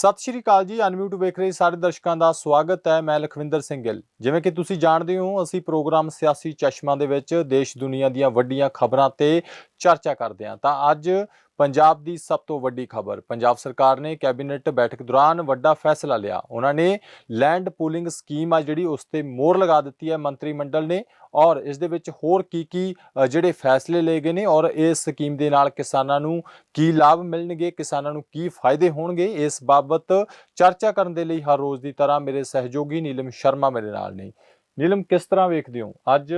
ਸਤਿ ਸ਼੍ਰੀ ਅਕਾਲ ਜੀ, ਅਨਮਿਊਟ ਵੇਖ ਰਹੇ ਸਾਰੇ ਦਰਸ਼ਕਾਂ ਦਾ ਸਵਾਗਤ ਹੈ, ਮੈਂ ਲਖਵਿੰਦਰ ਸਿੰਘ ਗਿੱਲ। ਜਿਵੇਂ ਕਿ ਤੁਸੀਂ ਜਾਣਦੇ ਹੋ, ਅਸੀਂ ਪ੍ਰੋਗਰਾਮ ਸਿਆਸੀ ਚਸ਼ਮਾ ਦੇ ਵਿੱਚ ਦੇਸ਼ ਦੁਨੀਆ ਦੀਆਂ ਵੱਡੀਆਂ ਖਬਰਾਂ ਤੇ ਚਰਚਾ ਕਰਦੇ ਹਾਂ। ਤਾਂ ਅੱਜ ਪੰਜਾਬ ਦੀ ਸਭ ਤੋਂ ਵੱਡੀ ਖਬਰ। ਪੰਜਾਬ ਸਰਕਾਰ ਨੇ ਕੈਬਨਿਟ ਬੈਠਕ ਦੌਰਾਨ ਵੱਡਾ ਫੈਸਲਾ ਲਿਆ। ਉਹਨਾਂ ਨੇ ਲੈਂਡ ਪੂਲਿੰਗ ਸਕੀਮ ਆ ਜਿਹੜੀ ਉਸ ਤੇ ਮੋਹਰ ਲਗਾ ਦਿੱਤੀ ਹੈ ਮੰਤਰੀ ਮੰਡਲ ਨੇ। ਔਰ ਇਸ ਦੇ ਵਿੱਚ ਹੋਰ ਕੀ ਕੀ ਜਿਹੜੇ ਫੈਸਲੇ ਲਏ ਗਏ ਨੇ ਔਰ ਇਸ ਸਕੀਮ ਦੇ ਨਾਲ ਕਿਸਾਨਾਂ ਨੂੰ ਕੀ ਲਾਭ ਮਿਲਣਗੇ, ਕਿਸਾਨਾਂ ਨੂੰ ਕੀ ਫਾਇਦੇ ਹੋਣਗੇ, ਇਸ ਬਾਬਤ ਚਰਚਾ ਕਰਨ ਦੇ ਲਈ ਹਰ ਰੋਜ਼ ਦੀ ਤਰ੍ਹਾਂ ਮੇਰੇ ਸਹਿਯੋਗੀ ਨੀਲਮ ਸ਼ਰਮਾ ਮੇਰੇ ਨਾਲ ਨੇ। ਨੀਲਮ, ਕਿਸ ਤਰ੍ਹਾਂ ਵੇਖਦੇ ਹੋ? ਅੱਜ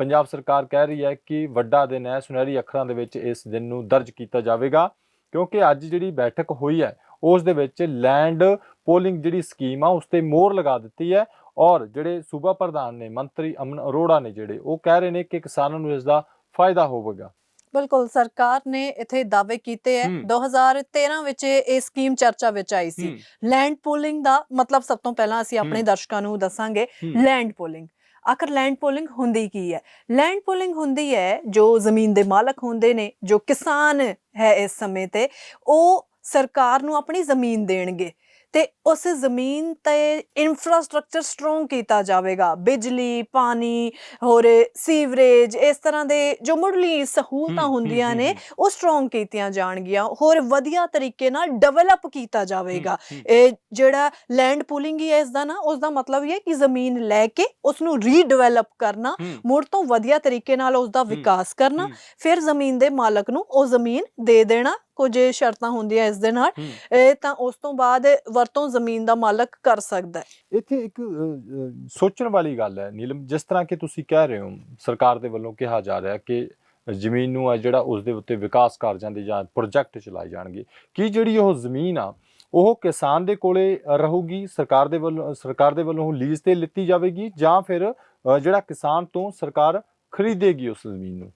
ਪੰਜਾਬ ਸਰਕਾਰ ਕਹਿ ਰਹੀ ਹੈ ਕਿ ਵੱਡਾ ਦਿਨ ਹੈ। ਸੁਨਹਿਰੀ ਅੱਖਰਾਂ ਦੇ ਵਿੱਚ ਇਸ ਦਿਨ ਨੂੰ ਦਰਜ ਕੀਤਾ ਜਾਵੇਗਾ ਕਿਉਂਕਿ ਅੱਜ ਜਿਹੜੀ ਬੈਠਕ ਹੋਈ ਹੈ ਉਸ ਦੇ ਵਿੱਚ ਲੈਂਡ ਪੋਲਿੰਗ ਜਿਹੜੀ ਸਕੀਮ ਆ ਉਸ ਤੇ ਮੋਹਰ ਲਗਾ ਦਿੱਤੀ ਹੈ ਔਰ ਜਿਹੜੇ ਸੂਬਾ ਪ੍ਰਧਾਨ ਨੇ ਮੰਤਰੀ ਅਮਨ ਅਰੋੜਾ ਨੇ ਜਿਹੜੇ ਉਹ ਕਹਿ ਰਹੇ ਨੇ ਕਿ ਕਿਸਾਨਾਂ ਨੂੰ ਇਸ ਦਾ ਫਾਇਦਾ ਹੋਵੇਗਾ। ਬਿਲਕੁਲ ਸਰਕਾਰ ਨੇ ਇੱਥੇ ਦਾਅਵੇ ਕੀਤੇ ਹੂੰ। 2013 ਵਿੱਚ ਇਹ ਸਕੀਮ ਚਰਚਾ ਵਿੱਚ ਆਈ ਸੀ। ਲੈਂਡ ਪੂਲਿੰਗ ਦਾ ਮਤਲਬ ਸਭ ਤੋਂ ਪਹਿਲਾਂ ਅਸੀਂ ਆਪਣੇ। ਦਰਸ਼ਕਾਂ ਨੂੰ ਦੱਸਾਂਗੇ। Land pooling. ਆਖਰ ਲੈਂਡ ਪੋਲਿੰਗ ਹੁੰਦੀ ਕੀ ਹੈ? ਲੈਂਡ ਪੋਲਿੰਗ ਹੁੰਦੀ ਹੈ ਜੋ ਜ਼ਮੀਨ ਦੇ ਮਾਲਕ ਹੁੰਦੇ ਨੇ, ਜੋ ਕਿਸਾਨ ਹੈ ਇਸ ਸਮੇਂ ਤੇ, ਉਹ ਸਰਕਾਰ ਨੂੰ ਆਪਣੀ ਜ਼ਮੀਨ ਦੇਣਗੇ। ਤੇ ਉਸ ਜ਼ਮੀਨ ਤੇ ਇਨਫਰਾਸਟ੍ਰਕਚਰ ਸਟਰੋਂਗ ਕੀਤਾ ਜਾਵੇਗਾ ਬਿਜਲੀ ਪਾਣੀ ਹੋਰ ਸੀਵਰੇਜ ਇਸ ਤਰ੍ਹਾਂ ਦੇ ਜੋ ਮੁੱਢਲੀ ਸਹੂਲਤਾਂ ਹੁੰਦੀਆਂ ਨੇ। ਉਹ ਸਟਰੋਂਗ ਕੀਤੀਆਂ ਜਾਣਗੀਆਂ ਹੋਰ ਵਧੀਆ ਤਰੀਕੇ ਨਾਲ ਡਿਵੈਲਪ ਕੀਤਾ ਜਾਵੇਗਾ। ਇਹ ਜਿਹੜਾ ਲੈਂਡ ਪੂਲਿੰਗ ਹੀ ਹੈ ਇਸ ਦਾ ਨਾ ਉਸ ਦਾ ਮਤਲਬ ਇਹ ਹੈ ਕਿ ਜ਼ਮੀਨ ਲੈ ਕੇ ਉਸ ਨੂੰ ਰੀਡਿਵੈਲਪ ਕਰਨਾ ਮੁੜ ਤੋਂ ਵਧੀਆ ਤਰੀਕੇ ਨਾਲ ਉਸ ਦਾ ਵਿਕਾਸ ਕਰਨਾ। ਫਿਰ ਜ਼ਮੀਨ ਦੇ ਮਾਲਕ ਨੂੰ ਉਹ ਜ਼ਮੀਨ ਦੇ ਦੇਣਾ ਕੁਝ ਸ਼ਰਤਾਂ ਹੁੰਦੀਆਂ ਇਸ ਦੇ ਨਾਲ। ਇਹ ਤਾਂ ਉਸ ਤੋਂ ਬਾਅਦ ਵਰਤੋਂ ਜ਼ਮੀਨ ਦਾ ਮਾਲਕ ਕਰ ਸਕਦਾ ਹੈ। ਇੱਥੇ ਇੱਕ ਸੋਚਣ ਵਾਲੀ ਗੱਲ ਹੈ ਨੀਲਮ ਜਿਸ ਤਰ੍ਹਾਂ ਕਿ ਤੁਸੀਂ ਕਹਿ ਰਹੇ ਹੋ ਸਰਕਾਰ ਦੇ ਵੱਲੋਂ ਕਿਹਾ ਜਾ ਰਿਹਾ ਕਿ ਜ਼ਮੀਨ ਨੂੰ ਆ ਜਿਹੜਾ ਉਸ ਦੇ ਉੱਤੇ ਵਿਕਾਸ ਕਾਰਜਾਂ ਦੇ ਜਾਂ ਪ੍ਰੋਜੈਕਟ ਚਲਾਏ ਜਾਣਗੇ। ਕੀ ਜਿਹੜੀ ਉਹ ਜ਼ਮੀਨ ਆ ਉਹ ਕਿਸਾਨ ਦੇ ਕੋਲੇ ਰਹੂਗੀ ਸਰਕਾਰ ਦੇ ਵੱਲੋਂ ਸਰਕਾਰ ਦੇ ਵੱਲੋਂ ਲੀਜ਼ ਤੇ ਲਿੱਤੀ ਜਾਵੇਗੀ ਜਾਂ ਫਿਰ ਜਿਹੜਾ ਕਿਸਾਨ ਤੋਂ ਸਰਕਾਰ ਖਰੀਦੇਗੀ ਉਸ ਜ਼ਮੀਨ ਨੂੰ?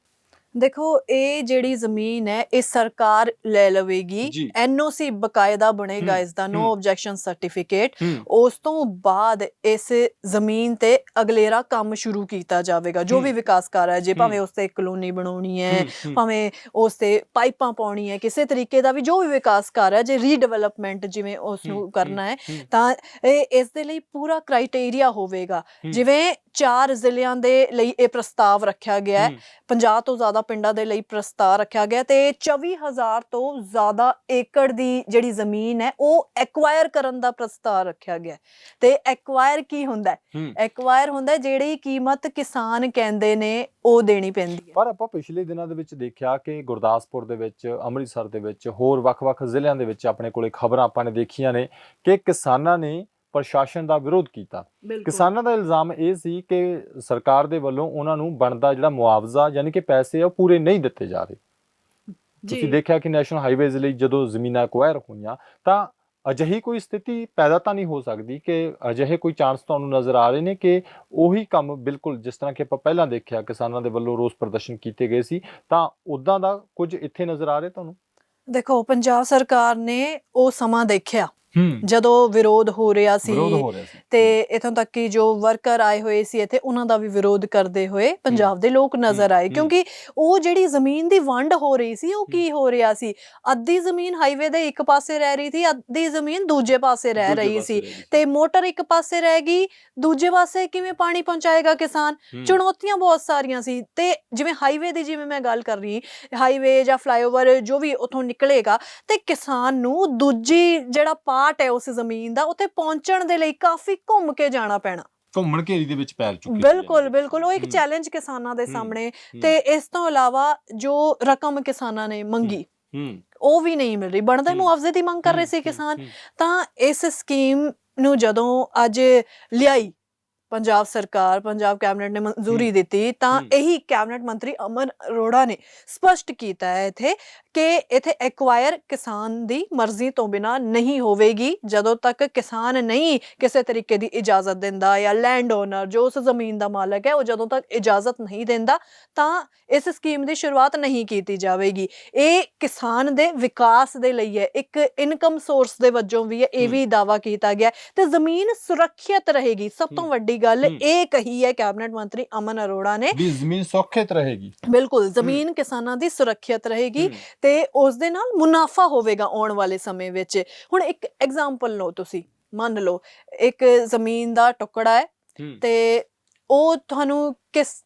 ਦੇਖੋ ਇਹ ਜਿਹੜੀ ਜ਼ਮੀਨ ਹੈ ਇਹ ਸਰਕਾਰ ਲੈ ਲਵੇਗੀ। ਐਨਓਸੀ ਬਕਾਇਦਾ ਬਣੇਗਾ ਇਸ ਦਾ ਨੋ। ਆਬਜੈਕਸ਼ਨ ਸਰਟੀਫਿਕੇਟ ਉਸ ਤੋਂ ਬਾਅਦ ਇਸ ਜ਼ਮੀਨ ਤੇ ਅਗਲੇਰਾ ਕੰਮ ਸ਼ੁਰੂ ਕੀਤਾ ਜਾਵੇਗਾ ਜੋ। ਵੀ ਵਿਕਾਸ ਕਰ ਹੈ ਜੇ। ਭਾਵੇਂ ਉਸ ਤੇ ਕਲੋਨੀ ਬਣਾਉਣੀ ਹੈ ਭਾਵੇਂ ਉਸ ਤੇ ਪਾਈਪਾਂ ਪਾਉਣੀ ਹੈ ਕਿਸੇ ਤਰੀਕੇ ਦਾ ਵੀ ਜੋ ਵੀ ਵਿਕਾਸ ਕਰ ਹੈ ਜੇ ਰੀਡਿਵੈਲਪਮੈਂਟ ਜਿਵੇਂ ਉਸ ਨੂੰ ਕਰਨਾ ਹੈ ਤਾਂ ਇਹ ਇਸ ਦੇ ਲਈ ਪੂਰਾ ਕ੍ਰਾਈਟੇਰੀਆ ਹੋਵੇਗਾ। ਜਿਵੇਂ ਚਾਰ ਜ਼ਿਲ੍ਹਿਆਂ ਦੇ ਲਈ ਇਹ ਪ੍ਰਸਤਾਵ ਰੱਖਿਆ ਗਿਆ ਹੂੰ, 50 ਤੋਂ ਜ਼ਿਆਦਾ ਪਿੰਡਾਂ ਦੇ ਲਈ ਪ੍ਰਸਤਾਵ ਰੱਖਿਆ ਗਿਆ ਤੇ 24000 ਤੋਂ ਜ਼ਿਆਦਾ ਏਕੜ ਦੀ ਜਿਹੜੀ ਜ਼ਮੀਨ ਹੈ ਉਹ ਐਕਵਾਇਰ ਕਰਨ ਦਾ ਪ੍ਰਸਤਾਵ ਰੱਖਿਆ ਗਿਆ। ਤੇ ਐਕਵਾਇਰ ਕੀ ਹੁੰਦਾ ਹੈ। ਐਕਵਾਇਰ ਹੁੰਦਾ ਜਿਹੜੀ ਕੀਮਤ ਕਿਸਾਨ ਕਹਿੰਦੇ ਨੇ ਉਹ ਦੇਣੀ ਪੈਂਦੀ ਹੈ ਪਰ ਆਪਾਂ ਪਿਛਲੇ ਦਿਨਾਂ ਦੇ ਵਿੱਚ ਦੇਖਿਆ ਕਿ ਗੁਰਦਾਸਪੁਰ ਦੇ ਵਿੱਚ ਅੰਮ੍ਰਿਤਸਰ ਦੇ ਵਿੱਚ ਹੋਰ ਵੱਖ-ਵੱਖ ਜ਼ਿਲ੍ਹਿਆਂ ਦੇ ਵਿੱਚ ਆਪਣੇ ਕੋਲੇ ਖਬਰਾਂ ਆਪਾਂ ਨੇ ਦੇਖੀਆਂ ਨੇ ਕਿ ਕਿਸਾਨਾਂ ਨੇ ਪ੍ਰਸ਼ਾਸਨ ਦਾ ਵਿਰੋਧ ਕੀਤਾ। ਕਿਸਾਨਾਂ ਦਾ ਇਲਜ਼ਾਮ ਇਹ ਸੀ ਕਿ ਸਰਕਾਰ ਦੇ ਵੱਲੋਂ ਉਹਨਾਂ ਨੂੰ ਬਣਦਾ ਜਿਹੜਾ ਮੁਆਵਜ਼ਾ ਯਾਨੀ ਕਿ ਪੈਸੇ ਆ ਉਹ ਪੂਰੇ ਨਹੀਂ ਦਿੱਤੇ ਜਾ ਰਹੇ। ਤੁਸੀਂ ਦੇਖਿਆ ਕਿ ਨੈਸ਼ਨਲ ਹਾਈਵੇਜ਼ ਲਈ ਜਦੋਂ ਜ਼ਮੀਨਾਂ ਐਕਵਾਇਰ ਹੋਈਆਂ ਤਾਂ ਅਜਿਹੀ ਕੋਈ ਸਥਿਤੀ ਪੈਦਾ ਤਾਂ ਨਹੀਂ ਹੋ ਸਕਦੀ ਕਿ ਅਜਿਹੇ ਕੋਈ ਚਾਂਸ ਤੁਹਾਨੂੰ ਨਜ਼ਰ ਆ ਰਹੇ ਨੇ ਕਿ ਉਹੀ ਕੰਮ ਬਿਲਕੁਲ ਜਿਸ ਤਰ੍ਹਾਂ ਕਿ ਆਪਾਂ ਪਹਿਲਾਂ ਦੇਖਿਆ ਕਿਸਾਨਾਂ ਦੇ ਵੱਲੋਂ ਰੋਸ ਪ੍ਰਦਰਸ਼ਨ ਕੀਤੇ ਗਏ ਸੀ ਤਾਂ ਉਦਾਂ ਦਾ ਕੁਝ ਇੱਥੇ ਨਜ਼ਰ ਆ ਰਿਹਾ ਤੁਹਾਨੂੰ? ਦੇਖੋ ਪੰਜਾਬ ਸਰਕਾਰ ਨੇ ਉਹ ਸਮਾਂ ਦੇਖਿਆ। ਜਦੋਂ ਵਿਰੋਧ ਹੋ ਰਿਹਾ ਸੀ ਵਿਰੋਧ ਹੋ ਰਿਹਾ ਸੀ। ਤੇ ਇਥੋਂ ਤੱਕ ਕਿ ਜੋ ਵਰਕਰ ਆਏ ਹੋਏ ਸੀ ਇੱਥੇ ਉਹਨਾਂ ਦਾ ਵੀ ਵਿਰੋਧ ਕਰਦੇ ਹੋਏ ਪੰਜਾਬ ਦੇ ਲੋਕ ਨਜ਼ਰ ਆਏ। ਕਿਉਂਕਿ ਉਹ ਜਿਹੜੀ ਜ਼ਮੀਨ ਦੀ ਵੰਡ ਹੋ ਰਹੀ ਸੀ ਉਹ ਕੀ ਹੋ ਰਿਹਾ ਸੀ? ਅੱਧੀ ਜ਼ਮੀਨ ਹਾਈਵੇ ਦੇ ਇੱਕ ਪਾਸੇ ਰਹਿ ਰਹੀ ਸੀ ਅੱਧੀ ਜ਼ਮੀਨ ਦੂਜੇ ਪਾਸੇ ਰਹਿ ਰਹੀ ਸੀ ਤੇ ਮੋਟਰ ਇੱਕ ਪਾਸੇ ਰਹਿ ਗਈ ਦੂਜੇ ਪਾਸੇ ਕਿਵੇਂ ਪਾਣੀ ਪਹੁੰਚਾਏਗਾ ਕਿਸਾਨ। ਚੁਣੌਤੀਆਂ ਬਹੁਤ ਸਾਰੀਆਂ ਸੀ ਤੇ ਜਿਵੇਂ ਹਾਈਵੇ ਦੀ ਜਿਵੇਂ ਮੈਂ ਗੱਲ ਕਰ ਰਹੀ ਹਾਈਵੇ ਜਾਂ ਫਲਾਈਓਵਰ ਜੋ ਵੀ ਉਥੋਂ ਨਿਕਲੇਗਾ ਤੇ ਕਿਸਾਨ ਨੂੰ ਦੂਜੀ ਜਿਹੜਾ ਪਾਰਟ ਹੈ ਉਸ ਜ਼ਮੀਨ ਦਾ ਉੱਥੇ ਪਹੁੰਚਣ ਦੇ ਲਈ ਕਾਫੀ ਘੁੰਮ ਕੇ ਜਾਣਾ ਪੈਣਾ ਘੁੰਮਣ ਘੇਰੀ ਦੇ ਵਿੱਚ ਪੈਰ ਚੁੱਕੇ ਸੀ ਬਿਲਕੁਲ। ਬਿਲਕੁਲ ਉਹ ਇੱਕ ਹੂੰ। ਚੈਲੰਜ ਕਿਸਾਨਾਂ ਦੇ ਹੂੰ। ਸਾਹਮਣੇ ਹੂੰ। ਤੇ ਇਸ ਤੋਂ ਇਲਾਵਾ ਜੋ ਰਕਮ ਕਿਸਾਨਾਂ ਨੇ ਮੰਗੀ ਹੂੰ ਉਹ ਵੀ ਨਹੀਂ ਮਿਲ ਰਹੀ ਬਣਦਾ ਹੂੰ। ਮੁਆਵਜ਼ੇ ਦੀ ਮੰਗ ਕਰ ਰਹੇ ਸੀ ਹੂੰ, ਕਿਸਾਨ ਹੂੰ, ਤਾਂ ਇਸ ਸਕੀਮ ਨੂੰ ਜਦੋਂ ਅੱਜ ਲਿਆਈ ਪੰਜਾਬ ਸਰਕਾਰ ਪੰਜਾਬ ਕੈਬਨਿਟ ਨੇ ਮਨਜ਼ੂਰੀ ਹੂੰ। ਦਿੱਤੀ ਤਾਂ ਹੂੰ। ਇਹੀ ਕੈਬਨਿਟ ਮੰਤਰੀ ਅਮਨ ਅਰੋੜਾ ਨੇ ਸਪਸ਼ਟ ਕੀਤਾ ਹੈ ਇੱਥੇ ਕਿ ਇੱਥੇ ਐਕਵਾਇਰ ਕਿਸਾਨ ਦੀ ਮਰਜ਼ੀ ਤੋਂ ਬਿਨਾ ਨਹੀਂ ਹੋਵੇਗੀ। ਜਦੋਂ ਤੱਕ ਕਿਸਾਨ ਨਹੀਂ ਕਿਸੇ ਤਰੀਕੇ ਦੀ ਇਜਾਜ਼ਤ ਦਿੰਦਾ ਜਾਂ ਲੈਂਡ ਓਨਰ ਜੋ ਉਸ ਜ਼ਮੀਨ ਦਾ ਮਾਲਕ ਹੈ ਉਹ ਜਦੋਂ ਤੱਕ ਇਜਾਜ਼ਤ ਨਹੀਂ ਦਿੰਦਾ ਤਾਂ ਇਸ ਸਕੀਮ ਦੀ ਸ਼ੁਰੂਆਤ ਨਹੀਂ ਕੀਤੀ ਜਾਵੇਗੀ। ਇਹ ਕਿਸਾਨ ਦੇ ਵਿਕਾਸ ਦੇ ਲਈ ਹੈ। ਇੱਕ ਇਨਕਮ ਸੋਰਸ ਦੇ ਵਜੋਂ ਵੀ ਹੈ। ਇਹ। ਵੀ ਦਾਵਾ ਕੀਤਾ ਗਿਆ। ਤੇ ਜ਼ਮੀਨ ਸੁਰੱਖਿਅਤ ਰਹੇਗੀ। ਸਭ ਤੋਂ। ਵੱਡੀ ਗੱਲ। ਇਹ ਕਹੀ ਹੈ ਕੈਬਨਿਟ ਮੰਤਰੀ ਅਮਨ ਅਰੋੜਾ ਨੇ ਵੀ ਜ਼ਮੀਨ ਸੌਖੇਤ ਰਹੇਗੀ। ਬਿਲਕੁਲ ਜ਼ਮੀਨ ਕਿਸਾਨਾਂ ਦੀ ਸੁਰੱਖਿਅਤ ਰਹੇਗੀ ਤੇ ਉਸ ਦੇ ਨਾਲ ਮੁਨਾਫਾ ਹੋਵੇਗਾ ਆਉਣ ਵਾਲੇ ਸਮੇਂ ਵਿੱਚ। ਹੁਣ ਇੱਕ ਐਗਜ਼ਾਮਪਲ ਲਓ ਤੁਸੀਂ ਮੰਨ ਲਓ ਇੱਕ ਜ਼ਮੀਨ ਦਾ ਟੁਕੜਾ ਹੈ ਤੇ ਉਹ ਤੁਹਾਨੂੰ ਕਿਸ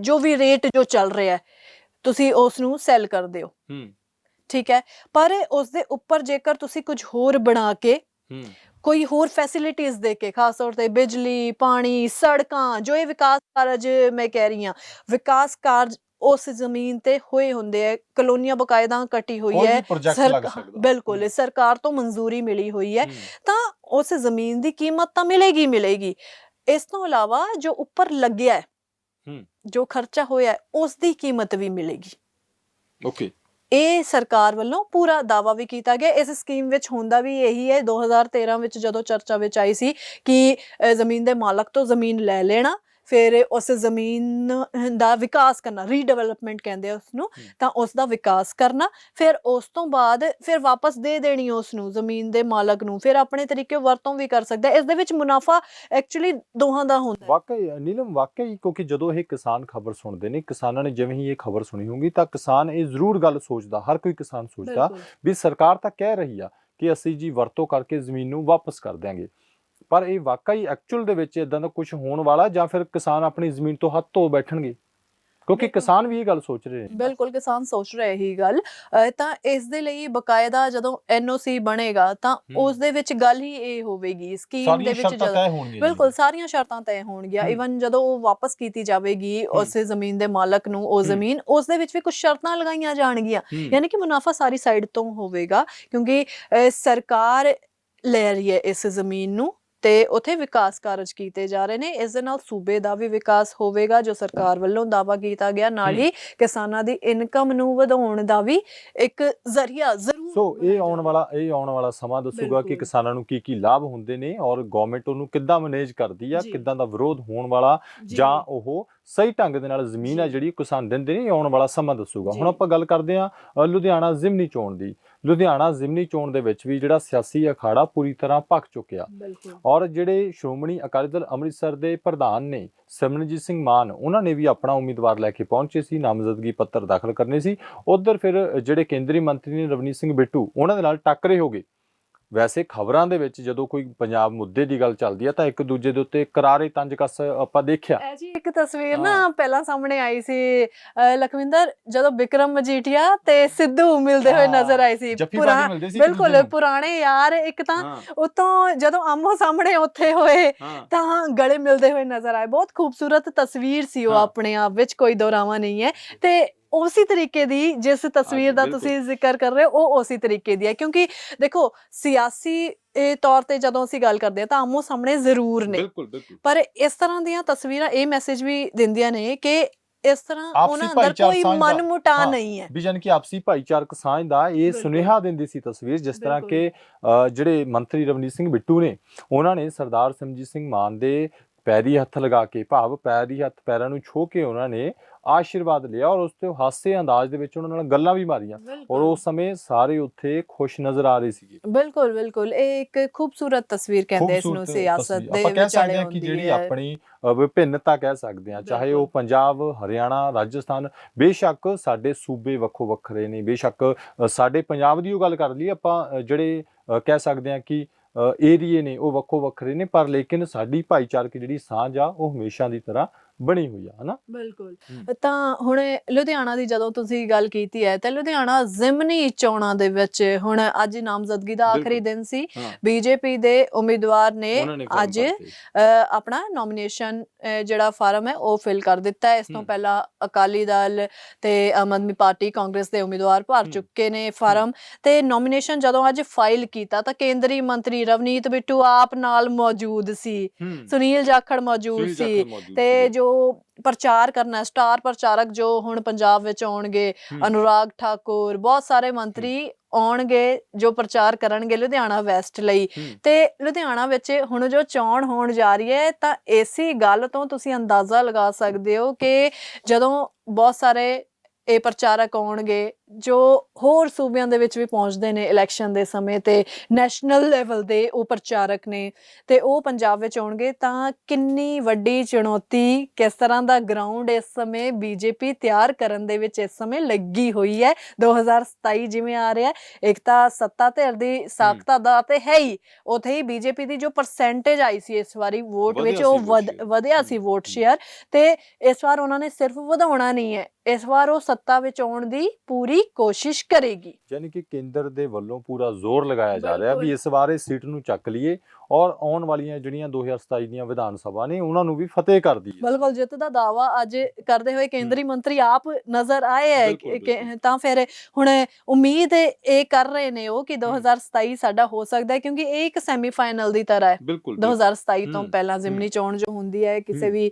ਜੋ ਵੀ ਰੇਟ ਜੋ ਚੱਲ ਰਿਹਾ ਹੈ ਤੁਸੀਂ ਉਸ ਨੂੰ ਸੈਲ ਕਰਦੇ ਹੋ। ਠੀਕ ਹੈ? ਪਰ ਉਸ ਦੇ ਉੱਪਰ ਜੇਕਰ ਤੁਸੀਂ ਕੁਝ ਹੋਰ ਬਣਾ ਕੇ ਕੋਈ ਹੋਰ ਫੈਸਿਲਿਟੀਆਂ ਦੇ ਕੇ ਖਾਸ ਤੌਰ ਤੇ ਬਿਜਲੀ ਪਾਣੀ ਸੜਕਾਂ ਜੋ ਇਹ ਵਿਕਾਸ ਕਾਰਜ ਮੈਂ ਕਹਿ ਰਹੀ ਹਾਂ ਵਿਕਾਸ ਕਾਰਜ ਉਸ ਜ਼ਮੀਨ ਤੇ ਹੋਏ ਹੁੰਦੇ ਹੈ ਕਲੋਨੀਆਂ ਬਕਾਇਦਾ ਕੱਟੀ ਹੋਈ ਹੈ ਬਿਲਕੁਲ ਸਰਕਾਰ ਤੋਂ ਮਨਜ਼ੂਰੀ ਮਿਲੀ ਹੋਈ ਹੈ। ਤਾਂ ਉਸ ਜ਼ਮੀਨ ਦੀ ਕੀਮਤ ਤਾਂ ਮਿਲੇਗੀ ਮਿਲੇਗੀ। ਇਸ ਤੋਂ ਇਲਾਵਾ ਜੋ ਉੱਪਰ ਲੱਗਿਆ ਹੈ। ਜੋ ਖਰਚਾ ਹੋਇਆ ਉਸ ਦੀ ਕੀਮਤ ਵੀ ਮਿਲੇਗੀ। ਓਕੇ। ਇਹ ਸਰਕਾਰ ਵੱਲੋਂ ਪੂਰਾ ਦਾਵਾ ਵੀ ਕੀਤਾ ਗਿਆ। ਇਸ ਸਕੀਮ ਵਿੱਚ ਹੁੰਦਾ ਵੀ ਇਹੀ ਹੈ 2013 ਵਿੱਚ ਜਦੋਂ ਚਰਚਾ ਵਿੱਚ ਆਈ ਸੀ ਕਿ ਜ਼ਮੀਨ ਦੇ ਮਾਲਕ ਤੋਂ ਜ਼ਮੀਨ ਲੈ ਲੈਣਾ ਫਿਰ ਉਸ ਜ਼ਮੀਨ ਦਾ ਵਿਕਾਸ ਕਰਨਾ ਰੀਡਿਵੈਲਪਮੈਂਟ ਕਹਿੰਦੇ ਆ ਉਸ ਨੂੰ। ਤਾਂ ਉਸ ਦਾ ਵਿਕਾਸ ਕਰਨਾ ਫਿਰ ਉਸ ਤੋਂ ਬਾਅਦ ਫਿਰ ਵਾਪਸ ਦੇ ਦੇਣੀ ਉਸ ਨੂੰ ਜ਼ਮੀਨ ਦੇ ਮਾਲਕ ਨੂੰ ਫਿਰ ਆਪਣੇ ਤਰੀਕੇ ਵਰਤੋਂ ਵੀ ਕਰ ਸਕਦਾ। ਇਸ ਦੇ ਵਿੱਚ ਮੁਨਾਫਾ ਐਕਚੁਅਲੀ ਦੋਹਾਂ ਦਾ ਹੁੰਦਾ ਵਾਕਈ ਨੀਲਮ ਵਾਕਈ ਕਿਉਂਕਿ ਜਦੋਂ ਇਹ ਕਿਸਾਨ ਖਬਰ ਸੁਣਦੇ ਨੇ ਕਿਸਾਨਾਂ ਨੇ ਜਿਵੇਂ ਹੀ ਇਹ ਖਬਰ ਸੁਣੀ ਹੋਊਗੀ ਤਾਂ ਕਿਸਾਨ ਇਹ ਜ਼ਰੂਰ ਗੱਲ ਸੋਚਦਾ ਹਰ ਕੋਈ ਕਿਸਾਨ ਸੋਚਦਾ ਵੀ ਸਰਕਾਰ ਤਾਂ ਕਹਿ ਰਹੀ ਆ ਕਿ ਅਸੀਂ ਜੀ ਵਰਤੋਂ ਕਰਕੇ ਜ਼ਮੀਨ ਨੂੰ ਵਾਪਸ ਕਰ ਦਿਆਂਗੇ ਪਰ ਇਹ ਵਾਕਈ ਐਕਚੁਅਲ ਦੇ ਵਿੱਚ ਇਦਾਂ ਦਾ ਕੁਝ ਹੋਣ ਵਾਲਾ ਜਾਂ ਫਿਰ ਕਿਸਾਨ ਆਪਣੀ ਜ਼ਮੀਨ ਤੋਂ ਹੱਥ ਧੋ ਬੈਠਣਗੇ ਕਿਉਂਕਿ। ਕਿਸਾਨ ਵੀ ਇਹ ਗੱਲ ਸੋਚ ਰਹੇ ਨੇ ਬਿਲਕੁਲ ਕਿਸਾਨ ਸੋਚ ਰਹੇ ਹੀ ਗੱਲ ਤਾਂ ਇਸ ਦੇ ਲਈ ਬਕਾਇਦਾ ਜਦੋਂ ਐਨਓਸੀ ਬਣੇਗਾ ਤਾਂ। ਉਸ ਦੇ ਵਿੱਚ ਗੱਲ ਹੀ ਇਹ ਹੋਵੇਗੀ ਸਕੀਮ ਦੇ ਵਿੱਚ। ਬਿਲਕੁਲ ਸਾਰੀਆਂ ਸ਼ਰਤਾਂ ਤੈਅ ਹੋਣਗੀਆਂ। ਇਵਨ ਜਦੋਂ ਉਹ ਵਾਪਸ ਕੀਤੀ ਜਾਵੇਗੀ ਉਸ ਜ਼ਮੀਨ ਦੇ ਮਾਲਕ ਨੂੰ ਉਹ। ਜ਼ਮੀਨ ਉਸ ਦੇ ਵਿੱਚ ਵੀ ਕੁਝ ਸ਼ਰਤਾਂ ਲਗਾਈਆਂ ਜਾਣਗੀਆਂ। ਯਾਨੀ ਕਿ ਮੁਨਾਫਾ ਸਾਰੀ ਸਾਈਡ ਤੋਂ ਹੋਵੇਗਾ ਕਿਉਂਕਿ ਸਰਕਾਰ ਲੈ ਰਹੀ ਹੈ ਇਸ ਜ਼ਮੀਨ ਨੂੰ ਤੇ ਉਥੇ ਵਿਕਾਸ ਕਾਰਜ ਕੀਤੇ ਜਾ ਰਹੇ ਨੇ ਇਸ ਦੇ ਨਾਲ ਸੂਬੇ ਦਾ ਵੀ ਵਿਕਾਸ ਹੋਵੇਗਾ ਜੋ ਸਰਕਾਰ ਵੱਲੋਂ ਦਾਵਾ ਕੀਤਾ ਗਿਆ ਨਾਲ ਹੀ ਕਿਸਾਨਾਂ ਦੀ ਇਨਕਮ ਨੂੰ ਵਧਾਉਣ ਦਾ ਵੀ ਇੱਕ ਜ਼ਰੀਆ ਜ਼ਰੂਰ ਸੋ ਇਹ ਆਉਣ ਵਾਲਾ ਇਹ ਆਉਣ ਵਾਲਾ ਸਮਾਂ ਦੱਸੂਗਾ ਕਿ। ਕਿਸਾਨਾਂ ਨੂੰ ਕੀ ਕੀ ਲਾਭ ਹੁੰਦੇ ਨੇ ਔਰ ਗਵਰਨਮੈਂਟ ਉਹਨੂੰ ਕਿੱਦਾਂ ਮੈਨੇਜ ਕਰਦੀ ਆ। ਕਿੱਦਾਂ ਦਾ ਵਿਰੋਧ ਹੋਣ ਵਾਲਾ ਜੀ। ਉਹ ਸਹੀ ਢੰਗ ਦੇ ਨਾਲ ਜ਼ਮੀਨ ਆ। ਜਿਹੜੀ ਕਿਸਾਨ ਦਿੰਦੇ ਨੇ ਆਉਣ ਵਾਲਾ ਸਮਾਂ ਦੱਸੂਗਾ। ਹੁਣ ਆਪਾਂ ਗੱਲ ਕਰਦੇ ਆ ਲੁਧਿਆਣਾ ਜ਼ਿਮਨੀ ਚੋਣ ਦੀ ਲੁਧਿਆਣਾ ਜ਼ਿਮਨੀ ਚੋਣ ਦੇ ਵਿੱਚ ਵੀ ਜਿਹੜਾ ਸਿਆਸੀ ਅਖਾੜਾ ਪੂਰੀ ਤਰ੍ਹਾਂ ਭਖ ਚੁੱਕਿਆ। ਔਰ ਜਿਹੜੇ ਸ਼੍ਰੋਮਣੀ ਅਕਾਲੀ ਦਲ ਅੰਮ੍ਰਿਤਸਰ ਦੇ ਪ੍ਰਧਾਨ ਨੇ ਸਿਮਰਨਜੀਤ ਸਿੰਘ ਮਾਨ ਉਹਨਾਂ ਨੇ ਵੀ ਆਪਣਾ ਉਮੀਦਵਾਰ ਲੈ ਕੇ ਪਹੁੰਚੇ ਸੀ ਨਾਮਜ਼ਦਗੀ ਪੱਤਰ ਦਾਖਲ ਕਰਨੇ ਸੀ। ਉਧਰ ਫਿਰ ਜਿਹੜੇ ਕੇਂਦਰੀ ਮੰਤਰੀ ਨੇ ਰਵਨੀਤ ਸਿੰਘ ਬਿੱਟੂ ਉਹਨਾਂ ਦੇ ਨਾਲ ਟੱਕਰੇ ਹੋ ਗਏ। ਵੈਸੇ ਖਬਰਾਂ ਦੇ ਵਿੱਚ ਜਦੋਂ ਕੋਈ ਪੰਜਾਬ ਮੁੱਦੇ ਦੀ ਗੱਲ ਚੱਲਦੀ ਹੈ ਤਾਂ ਇੱਕ ਦੂਜੇ ਦੇ ਉੱਤੇ ਕਰਾਰੇ ਤੰਜ ਕੱਸ ਆਪਾਂ ਦੇਖਿਆ। ਇਹ ਜੀ ਇੱਕ ਤਸਵੀਰ ਨਾ। ਪਹਿਲਾਂ ਸਾਹਮਣੇ ਆਈ ਸੀ ਲਖਵਿੰਦਰ ਜਦੋਂ ਵਿਕਰਮ ਮਜੀਠੀਆ ਤੇ ਸਿੱਧੂ ਮਿਲਦੇ ਹੋਏ ਨਜ਼ਰ ਆਏ ਸੀ। ਜੱਫੀ ਪੁਰਾ- ਬਾਜੀ ਮਿਲਦੇ ਸੀ ਇੱਕ ਬਿਲਕੁਲ। ਪੁਰਾਣੇ ਯਾਰ ਇੱਕ ਤਾਂ ਉਤੋਂ ਜਦੋਂ ਆਮੋ ਸਾਹਮਣੇ ਉੱਥੇ ਹੋਏ ਤਾਂ ਗਲੇ ਮਿਲਦੇ ਹੋਏ ਨਜ਼ਰ ਆਏ। ਬਹੁਤ ਖੂਬਸੂਰਤ ਤਸਵੀਰ ਸੀ ਉਹ। ਆਪਣੇ ਆਪ ਵਿੱਚ ਕੋਈ ਦੋਰਾਵਾ ਨਹੀਂ ਹੈ। ਤੇ ਉਸੇ ਤਰੀਕੇ ਦੀ ਜਿਸ ਤਸਵੀਰ ਦਾ। ਤੁਸੀਂ ਜ਼ਿਕਰ ਕਰ ਰਹੇ ਹੋ ਉਹ ਉਸੇ ਤਰੀਕੇ ਦੀ ਹੈ ਕਿਉਂਕਿ ਦੇਖੋ ਸਿਆਸੀ ਇਹ ਤੌਰ ਤੇ ਜਦੋਂ ਅਸੀਂ ਗੱਲ ਕਰਦੇ ਹਾਂ ਤਾਂ ਆਮੋ ਸਾਹਮਣੇ ਜ਼ਰੂਰ ਨੇ ਬਿਲਕੁਲ ਬਿਲਕੁਲ ਪਰ ਇਸ ਤਰ੍ਹਾਂ ਦੀਆਂ ਤਸਵੀਰਾਂ ਇਹ ਮੈਸੇਜ ਵੀ ਦਿੰਦੀਆਂ ਨੇ ਕਿ ਇਸ ਤਰ੍ਹਾਂ ਉਹਨਾਂ ਅੰਦਰ ਕੋਈ ਹਾਂ। ਨਹੀਂ ਹੈ ਵੀ ਜਾਣੀ ਕਿ ਆਪਸੀ ਭਾਈਚਾਰਕ ਸਾਂਝ ਦਾ ਇਹ। ਸੁਨੇਹਾ ਦਿੰਦੀ ਸੀ ਤਸਵੀਰ ਜਿਸ ਤਰ੍ਹਾਂ। ਕਿ ਜਿਹੜੇ ਮੰਤਰੀ ਰਵਨੀਤ ਸਿੰਘ ਬਿੱਟੂ ਨੇ ਉਹਨਾਂ ਨੇ ਸਰਦਾਰ ਸਿਮਰਜੀਤ ਸਿੰਘ ਮਾਨ ਦੇ ਪੈਰੀ ਹੱਥ ਲਗਾ ਕੇ ਭਾਵ ਪੈਰੀ ਹੱਥ ਪੈਰਾਂ ਨੂੰ ਛੋਹ ਕੇ ਉਹਨਾਂ ਨੇ ਆਸ਼ੀਰਵਾਦ ਲਿਆ ਔਰ ਉਸ ਤੇ ਹਾਸੇ ਅੰਦਾਜ਼ ਦੇ ਵਿੱਚ ਉਹਨਾਂ ਨਾਲ ਗੱਲਾਂ ਵੀ ਮਾਰੀਆਂ ਔਰ ਉਸ ਸਮੇਂ ਸਾਰੇ ਉੱਥੇ ਖੁਸ਼ ਨਜ਼ਰ ਆ ਰਹੇ ਸੀਗੇ ਬਿਲਕੁਲ ਬਿਲਕੁਲ ਇਹ ਇੱਕ ਖੂਬਸੂਰਤ ਤਸਵੀਰ ਕਹਿੰਦੇ ਇਸ ਨੂੰ ਸਿਆਸਤ। ਦੇ ਆਪਾਂ ਕਹਿ ਵਿਚਾਲੇ ਸਕਦੇ ਹਾਂ ਕਿ ਹੁੰਦੀ ਜਿਹੜੀ। ਆਪਣੀ ਵਿਭਿੰਨਤਾ ਕਹਿ ਸਕਦੇ ਹਾਂ ਚਾਹੇ ਉਹ। ਪੰਜਾਬ ਹਰਿਆਣਾ ਰਾਜਸਥਾਨ ਬੇਸ਼ੱਕ ਸਾਡੇ ਸੂਬੇ ਵੱਖੋ ਵੱਖਰੇ ਨੇ ਬੇਸ਼ੱਕ ਸਾਡੇ ਪੰਜਾਬ ਦੀ ਉਹ ਗੱਲ ਕਰ ਲਈ ਆਪਾਂ ਜਿਹੜੇ ਕਹਿ ਸਕਦੇ ਹਾਂ ਕਿ ਏਰੀਏ ਨੇ ਉਹ ਵੱਖੋ ਵੱਖਰੇ ਨੇ, ਪਰ ਲੇਕਿਨ ਸਾਡੀ ਭਾਈਚਾਰਕ ਜਿਹੜੀ ਸਾਂਝ ਆ, ਉਹ ਹਮੇਸ਼ਾ ਦੀ ਤਰ੍ਹਾਂ ਬਣੀ ਹੋਈ ਆ ਹਨਾ ਬਿਲਕੁਲ। ਤਾਂ ਹੁਣ ਲੁਧਿਆਣਾ ਦੀ ਜਦੋਂ ਤੁਸੀਂ ਗੱਲ ਕੀਤੀ ਹੈ ਤਾਂ ਲੁਧਿਆਣਾ ਜ਼ਿਮਨੀ ਚੋਣਾਂ ਦੇ ਵਿੱਚ ਹੁਣ ਅੱਜ ਨਾਮਜ਼ਦਗੀ ਦਾ ਆਖਰੀ। ਦਿਨ ਸੀ ਬੀਜੇਪੀ ਦੇ ਉਮੀਦਵਾਰ ਨੇ ਅੱਜ ਆਪਣਾ ਨੋਮੀਨੇਸ਼ਨ ਜਿਹੜਾ ਫਾਰਮ ਹੈ ਉਹ ਫਿਲ ਕਰ ਦਿੱਤਾ ਹੈ ਇਸ ਤੋਂ। ਪਹਿਲਾਂ ਅਕਾਲੀ ਦਲ ਤੇ ਆਮ ਆਦਮੀ ਪਾਰਟੀ ਕਾਂਗਰਸ ਦੇ ਉਮੀਦਵਾਰ ਭਰ। ਚੁੱਕੇ ਨੇ ਫਾਰਮ ਤੇ ਨੋਮੀਨੇਸ਼ਨ ਜਦੋਂ ਅੱਜ ਫਾਈਲ ਕੀਤਾ ਤਾਂ ਕੇਂਦਰੀ ਮੰਤਰੀ ਰਵਨੀਤ ਬਿੱਟੂ ਆਪ ਨਾਲ ਮੌਜੂਦ ਸੀ ਸੁਨੀਲ ਜਾਖੜ ਮੌਜੂਦ ਸੀ ਤੇ। ਜੋ ਪ੍ਰਚਾਰ ਕਰਨਾ ਸਟਾਰ ਪ੍ਰਚਾਰਕ ਜੋ ਹੁਣ ਪੰਜਾਬ ਵਿੱਚ ਆਉਣਗੇ। ਅਨੁਰਾਗ ਠਾਕੁਰ ਬਹੁਤ ਸਾਰੇ ਮੰਤਰੀ ਆਉਣਗੇ ਜੋ ਪ੍ਰਚਾਰ ਕਰਨਗੇ ਲੁਧਿਆਣਾ ਵੈਸਟ ਲਈ। ਤੇ ਲੁਧਿਆਣਾ ਵਿੱਚ ਹੁਣ ਜੋ ਚੋਣ ਹੋਣ ਜਾ ਰਹੀ ਹੈ ਤਾਂ ਇਸੇ ਗੱਲ ਤੋਂ ਤੁਸੀਂ ਅੰਦਾਜ਼ਾ ਲਗਾ ਸਕਦੇ ਹੋ ਕਿ ਜਦੋਂ ਬਹੁਤ ਸਾਰੇ ਇਹ ਪ੍ਰਚਾਰਕ ਆਉਣਗੇ ਜੋ ਹੋਰ ਸੂਬਿਆਂ ਦੇ ਵਿੱਚ ਵੀ ਪਹੁੰਚਦੇ ਨੇ ਇਲੈਕਸ਼ਨ ਦੇ ਸਮੇਂ ਤੇ ਨੈਸ਼ਨਲ ਲੈਵਲ ਦੇ ਉਹ ਪ੍ਰਚਾਰਕ ਨੇ ਤੇ ਉਹ ਪੰਜਾਬ ਵਿੱਚ ਆਉਣਗੇ ਤਾਂ ਕਿੰਨੀ ਵੱਡੀ ਚੁਣੌਤੀ ਕਿਸ ਤਰ੍ਹਾਂ ਦਾ ਗਰਾਊਂਡ ਇਸ ਸਮੇਂ ਬੀਜੇਪੀ ਤਿਆਰ ਕਰਨ ਦੇ ਵਿੱਚ ਇਸ ਸਮੇਂ ਲੱਗੀ ਹੋਈ ਹੈ 2027 ਜਿਵੇਂ ਆ ਰਿਹਾ। ਇੱਕ ਤਾਂ ਸੱਤਾ ਧਿਰ ਦੀ ਸਾਖਤਾ ਦਾ ਤੇ ਹੈ ਹੀ ਉਥੇ ਹੀ ਬੀਜੇਪੀ ਦੀ ਜੋ ਪਰਸੈਂਟੇਜ ਆਈ ਸੀ ਇਸ ਵਾਰੀ ਵੋਟ ਵਿੱਚ ਉਹ। ਵਧਿਆ ਸੀ ਵੋਟ। ਸ਼ੇਅਰ ਤੇ ਇਸ ਵਾਰ ਉਹਨਾਂ ਨੇ ਸਿਰਫ ਵਧਾਉਣਾ ਨਹੀਂ ਹੈ ਇਸ ਵਾਰ ਉਹ ਸੱਤਾ ਵਿੱਚ ਆਉਣ ਦੀ ਪੂਰੀ ਕੋਸ਼ਿਸ਼ ਕਰੇਗੀ ਯਾਨੀ ਕਿ ਕੇਂਦਰ ਦੇ ਵੱਲੋਂ ਪੂਰਾ ਜ਼ੋਰ ਲਗਾਇਆ ਜਾ ਰਿਹਾ ਵੀ। ਇਸ ਵਾਰ ਇਹ ਸੀਟ ਨੂੰ ਚੱਕ ਲਈਏ ਔਰ ਆਉਣ ਵਾਲੀਆਂ ਜਿਹੜੀਆਂ 2027 ਦੀਆਂ ਵਿਧਾਨ ਸਭਾ ਨੇ ਉਹਨਾਂ ਨੂੰ ਵੀ ਫਤਿਹ ਕਰ ਦਈਏ ਬਿਲਕੁਲ ਜਿੱਤ ਦਾ ਦਾਵਾ ਅੱਜ ਕਰਦੇ ਹੋਏ ਕੇਂਦਰੀ ਮੰਤਰੀ ਆਪ ਨਜ਼ਰ ਆਏ ਹੈ। ਤਾਂ ਫਿਰ ਹੁਣ ਉਮੀਦ ਇਹ ਕਰ ਰਹੇ ਨੇ ਉਹ ਕਿ 2027 ਸਾਡਾ ਹੋ ਸਕਦਾ ਹੈ ਕਿਉਂਕਿ ਇਹ ਇੱਕ ਸੈਮੀਫਾਈਨਲ ਦੀ ਤਰ੍ਹਾਂ ਹੈ ਬਿਲਕੁਲ 2027 ਤੋਂ ਪਹਿਲਾਂ ਜ਼ਿਮਨੀ ਚੋਣ ਜੋ ਹੁੰਦੀ ਹੈ ਕਿਸੇ। ਵੀ